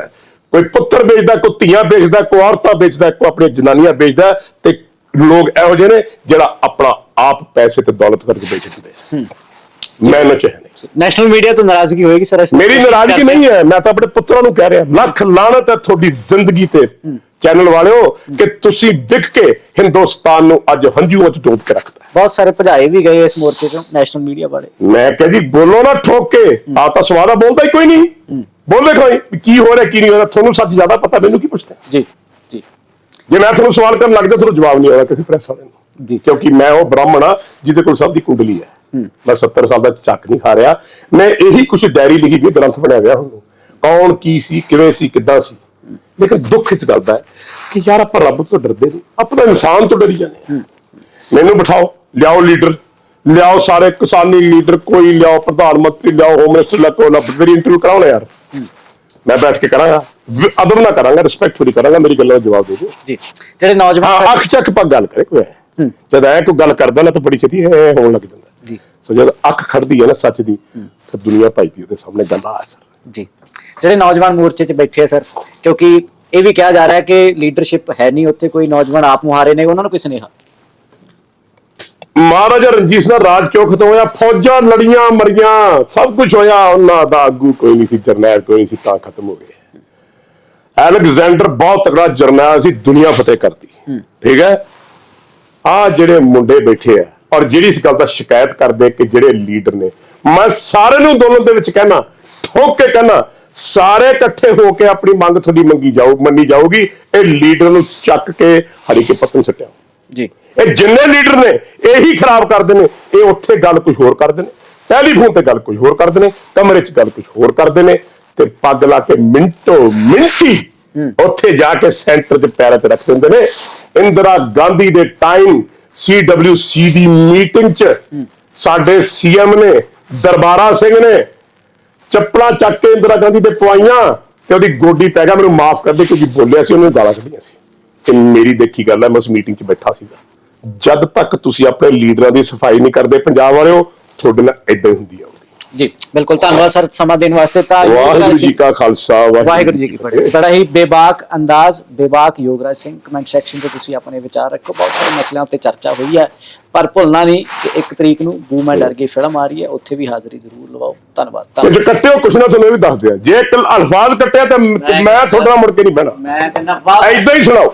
ਕੋਈ ਪੁੱਤਰ ਵੇਚਦਾ ਕੋਈ ਧੀਆਂ ਵੇਚਦਾ ਕੋਈ ਔਰਤਾਂ ਵੇਚਦਾ ਕੋਈ ਆਪਣੀਆਂ ਜਨਾਨੀਆਂ ਵੇਚਦਾ ਤੇ ਲੋਕ ਇਹੋ ਜਿਹੇ ਨੇ ਜਿਹੜਾ ਆਪਣਾ ਆਪ ਪੈਸੇ ਤੇ ਦੌਲਤ ਕਰਕੇ ਵੇਚ ਦਿੰਦੇ। ਮੈਂ ਨਾ ਚਾਹਨੇ ਨੈਸ਼ਨਲ ਮੀਡੀਆ ਤੋਂ ਨਾਰਾਜ਼ਗੀ ਹੋਏਗੀ ਸਰ ਮੇਰੀ ਨਾਰਾਜ਼ਗੀ ਨਹੀਂ ਹੈ ਮੈਂ ਤਾਂ ਆਪਣੇ ਪੁੱਤਰਾਂ ਨੂੰ ਕਹਿ ਰਿਹਾ ਲੱਖ ਲਾਹਨਤ ਹੈ ਤੁਹਾਡੀ ਜ਼ਿੰਦਗੀ ਤੇ। ਚੈਨਲ ਵਾਲਿਓ ਕਿ ਤੁਸੀਂ ਵਿਕ ਕੇ ਹਿੰਦੁਸਤਾਨ ਨੂੰ ਅੱਜ ਹੰਝੂਆਂ 'ਚ ਡੋਬ ਕੇ ਰੱਖਤਾ। ਬਹੁਤ ਸਾਰੇ ਭਜਾਏ ਵੀ ਗਏ ਇਸ ਮੋਰਚੇ ਤੋਂ ਨੈਸ਼ਨਲ ਮੀਡੀਆ ਵਾਲੇ। ਮੈਂ ਕਿਹਾ ਜੀ ਬੋਲੋ ਨਾ ਠੋਕ। ਕੇ ਆ ਤਾਂ ਸਵਾਦਾ ਬੋਲਦਾ ਹੀ ਕੋਈ ਨਹੀਂ। ਬੋਲੇ ਕੋਈ ਕੀ ਹੋ ਰਿਹਾ ਕੀ ਨਹੀਂ ਹੋ ਰਿਹਾ ਤੁਹਾਨੂੰ ਸੱਚ ਜ਼ਿਆਦਾ ਪਤਾ ਮੈਨੂੰ ਕੀ ਪੁੱਛਦੇ ਜੀ ਜੀ। ਜੇ ਮੈਂ ਤੁਹਾਨੂੰ ਸਵਾਲ ਕਰਨ ਲੱਗ ਜਾ ਤੁਹਾਨੂੰ ਜਵਾਬ ਨਹੀਂ ਆਉਣਾ ਕਿਸੇ ਪ੍ਰੈਸ ਵਾਲੇ ਨੂੰ ਜੀ। ਕਿਉਂਕਿ ਮੈਂ ਉਹ ਬ੍ਰਾਹਮਣ ਆ ਜਿਹਦੇ ਕੋਲ ਸਭ ਦੀ ਕੁੰਡਲੀ ਹੈ। ਮੈਂ 70 ਸਾਲ ਦਾ ਚੱਕ ਨਹੀਂ ਖਾ ਰਿਹਾ ਮੈਂ ਇਹੀ ਕੁਝ ਡਾਇਰੀ ਲਿਖੀ ਵੀ ਗ੍ਰੰਥ ਬਣਿਆ ਗਿਆ ਹੁਣ। ਕੌਣ ਕੀ ਸੀ ਕਿਵੇਂ ਸੀ ਕਿੱਦਾਂ ਸੀ? ਲੇਕਿਨ ਦੁੱਖ ਇਸ ਗੱਲ ਦਾ ਹੈ ਕਿ ਯਾਰ ਆਪਾਂ ਰੱਬ ਤੋਂ ਡਰਦੇ ਨਹੀਂ ਆਪਾਂ ਤਾਂ ਇਨਸਾਨ ਤੋਂ ਡਰੀ ਜਾਂਦੇ ਹਾਂ। ਮੈਨੂੰ ਬਿਠਾਓ ਲਿਆਓ ਲੀਡਰ ਲਿਆਓ ਸਾਰੇ ਕਿਸਾਨੀ ਲੀਡਰ ਕੋਈ ਲਿਆਓ ਪ੍ਰਧਾਨ ਮੰਤਰੀ ਲਿਆਓ ਹੋਮ ਮਿਨਿਸਟਰ ਲਿਆਓ ਨਾ ਮੇਰੀ ਇੰਟਰਵਿਊ ਕਰਾਉਣਾ ਯਾਰ। ਮੈਂ ਬੈਠ ਕੇ ਕਰਾਂਗਾ ਅਦਬ ਨਾ ਕਰਾਂਗਾ ਰਿਸਪੈਕਟਫੁਲੀ ਕਰਾਂਗਾ ਮੇਰੀ ਗੱਲਾਂ ਦਾ ਜਵਾਬ ਦੇ ਦਿਓ। ਜੀ ਜਿਹੜੇ ਨੌਜਵਾਨ ਹਾਂ ਅੱਖ ਚੱਕ ਪਾ ਗੱਲ ਕਰੇ ਕੋਈ। ਜਦ ਐ ਕੋਈ ਗੱਲ ਕਰਦਾ ਨਾ ਤਾਂ ਬੜੀ ਛੇਤੀ ਐ ਹੋਣ ਲੱਗ ਜਾਂਦਾ। ਜੀ। ਸੋ ਜਦ ਅੱਖ ਖੜਦੀ ਹੈ ਨਾ ਸੱਚ ਦੀ ਤਾਂ ਦੁਨੀਆ ਭਾਈਦੀ ਉਹਦੇ ਸਾਹਮਣੇ ਗੱਲ ਆ ਸਰ ਜੀ। ਜਿਹੜੇ ਨੌਜਵਾਨ ਮੋਰਚੇ 'ਚ ਬੈਠੇ ਆ ਸਰ ਕਿਉਂਕਿ ਇਹ ਵੀ ਕਿਹਾ ਜਾ ਰਿਹਾ ਹੈ ਕਿ ਲੀਡਰਸ਼ਿਪ ਹੈ ਨਹੀਂ ਉੱਥੇ ਕੋਈ ਨੌਜਵਾਨ ਆਪ ਮੁਹਾਰੇ ਨੇ ਉਹਨਾਂ ਨੂੰ ਕੋਈ ਸੁਨੇਹਾ? ਮਹਾਰਾਜਾ ਰਣਜੀਤ ਸਿੰਘ ਦਾ ਰਾਜ ਕਿਉਂ ਖਤਮ ਹੋਇਆ ਫੌਜਾਂ ਲੜੀਆਂ ਮਰੀਆਂ ਸਭ ਕੁਝ ਹੋਇਆ ਉਹਨਾਂ ਦਾ ਆਗੂ ਕੋਈ ਨਹੀਂ ਸੀ ਜਰਨੈਲ ਕੋਈ ਨਹੀਂ ਸੀ ਤਾਂ ਖਤਮ ਹੋ ਗਏ। ਅਲੈਗਜ਼ੈਂਡਰ ਬਹੁਤ ਤਕੜਾ ਜਰਨੈਲ ਸੀ ਦੁਨੀਆ ਫਤਿਹ ਕਰਦੀ। ਠੀਕ ਹੈ? ਆ ਜਿਹੜੇ ਮੁੰਡੇ ਬੈਠੇ ਆ ਔਰ ਜਿਹੜੀ ਇਸ ਗੱਲ ਦਾ ਸ਼ਿਕਾਇਤ ਕਰਦੇ ਕਿ ਜਿਹੜੇ ਲੀਡਰ ਨੇ ਮੈਂ ਸਾਰੇ ਨੂੰ ਅੰਦੋਲਨ ਦੇ ਵਿੱਚ ਕਹਿਣਾ ਠੋਕ ਕੇ ਕਹਿਣਾ ਸਾਰੇ ਇਕੱਠੇ ਹੋ ਕੇ ਆਪਣੀ ਮੰਗ ਤੁਹਾਡੀ ਮੰਗੀ ਜਾਓ ਮੰਨੀ ਜਾਊਗੀ। ਇਹ ਲੀਡਰ ਨੂੰ ਚੱਕ ਕੇ ਹਰੀ ਕੇ ਪੱਤਨ ਸੱਟਿਆ। ਜੀ। ਇਹ ਜਿੰਨੇ ਲੀਡਰ ਨੇ ਇਹੀ ਖਰਾਬ ਕਰਦੇ ਨੇ। ਇਹ ਉੱਥੇ ਗੱਲ ਕੁਝ ਹੋਰ ਕਰਦੇ ਨੇ। ਟੈਲੀਫੋਨ ਤੇ ਗੱਲ ਕੁਝ ਹੋਰ ਕਰਦੇ ਨੇ। ਕਮਰੇ 'ਚ ਗੱਲ ਕੁਝ ਹੋਰ ਕਰਦੇ ਨੇ। ਤੇ ਪੱਗ ਲਾ ਕੇ ਮਿੰਟੋ ਮਿੰਟੀ ਉੱਥੇ ਜਾ ਕੇ ਸੈਂਟਰ 'ਚ ਪੈਰਾਂ ਤੇ ਰੱਖ ਦਿੰਦੇ ਨੇ। ਇੰਦਰਾ ਗਾਂਧੀ ਦੇ ਟਾਈਮ ਸੀਡਬਲਯੂਸੀ ਦੀ ਮੀਟਿੰਗ 'ਚ ਸਾਡੇ ਸੀਐਮ ਨੇ ਦਰਬਾਰਾ ਸਿੰਘ ਨੇ ਚੱਪਲਾਂ ਚੱਕ ਕੇ ਇੰਦਰਾ ਗਾਂਧੀ ਤੇ ਪਵਾਈਆਂ ਤੇ ਉਹਦੀ ਗੋਡੀ ਪੈ ਗਿਆ, ਮੈਨੂੰ ਮਾਫ ਕਰ ਦੇ ਕਿਉਂਕਿ ਬੋਲਿਆ ਸੀ, ਉਹਨੇ ਗਾਲਾਂ ਕੱਢੀਆਂ ਸੀ। ਤੇ ਮੇਰੀ ਦੇਖੀ ਗੱਲ ਹੈ, ਮੈਂ ਉਸ ਮੀਟਿੰਗ 'ਚ ਬੈਠਾ ਸੀਗਾ। ਜਦ ਤੱਕ ਤੁਸੀਂ ਆਪਣੇ ਲੀਡਰਾਂ ਦੀ ਸਫ਼ਾਈ ਨਹੀਂ ਕਰਦੇ ਪੰਜਾਬ ਵਾਲਿਓ, ਤੁਹਾਡੇ ਨਾਲ ਐਦਾਂ ਹੁੰਦੀ ਆ। ਜੀ ਬਿਲਕੁਲ ਧੰਨਵਾਦ ਸਰ ਸਮਾਂ ਦੇਣ ਵਾਸਤੇ ਤਾਂ ਵਾਹਿਗੁਰੂ ਜੀ ਕਾ ਖਾਲਸਾ ਵਾਹਿਗੁਰੂ ਜੀ ਕੀ ਫਤਿਹ। ਬੜਾ ਹੀ ਬੇਬਾਕ ਅੰਦਾਜ਼ ਬੇਬਾਕ ਯੋਗਰਾਜ ਸਿੰਘ ਕਮੈਂਟ ਸੈਕਸ਼ਨ ਤੇ ਤੁਸੀਂ ਆਪਣੇ ਵਿਚਾਰ ਰੱਖੋ। ਬਹੁਤ ਸਾਰੇ ਮਸਲਿਆਂ ਉੱਤੇ ਚਰਚਾ ਹੋਈ ਹੈ ਪਰ ਭੁੱਲਣਾ ਨਹੀਂ ਕਿ ਇੱਕ ਤਰੀਕ ਨੂੰ ਬੂ ਮੈਂ ਡਰ ਗਈ ਫਿਲਮ ਆ ਰਹੀ ਹੈ ਉੱਥੇ ਵੀ ਹਾਜ਼ਰੀ ਜ਼ਰੂਰ ਲਵਾਓ। ਧੰਨਵਾਦ ਜੇ ਧੰਨਵਾਦ ਕੱਟਿਓ ਕੁਛ ਨਾ ਤੁਹਾਨੂੰ ਵੀ ਦੱਸ ਦਿਆਂ। ਜੇ ਅਲਫਾਜ਼ ਕੱਟਿਆ ਤਾਂ ਮੈਂ ਤੁਹਾਡੇ ਮੁੜ ਕੇ ਨਹੀਂ ਬਹਿਣਾ। ਮੈਂ ਕਹਿੰਦਾ ਵਾਹ। ਐਦਾਂ ਹੀ ਸੁਣਾਓ।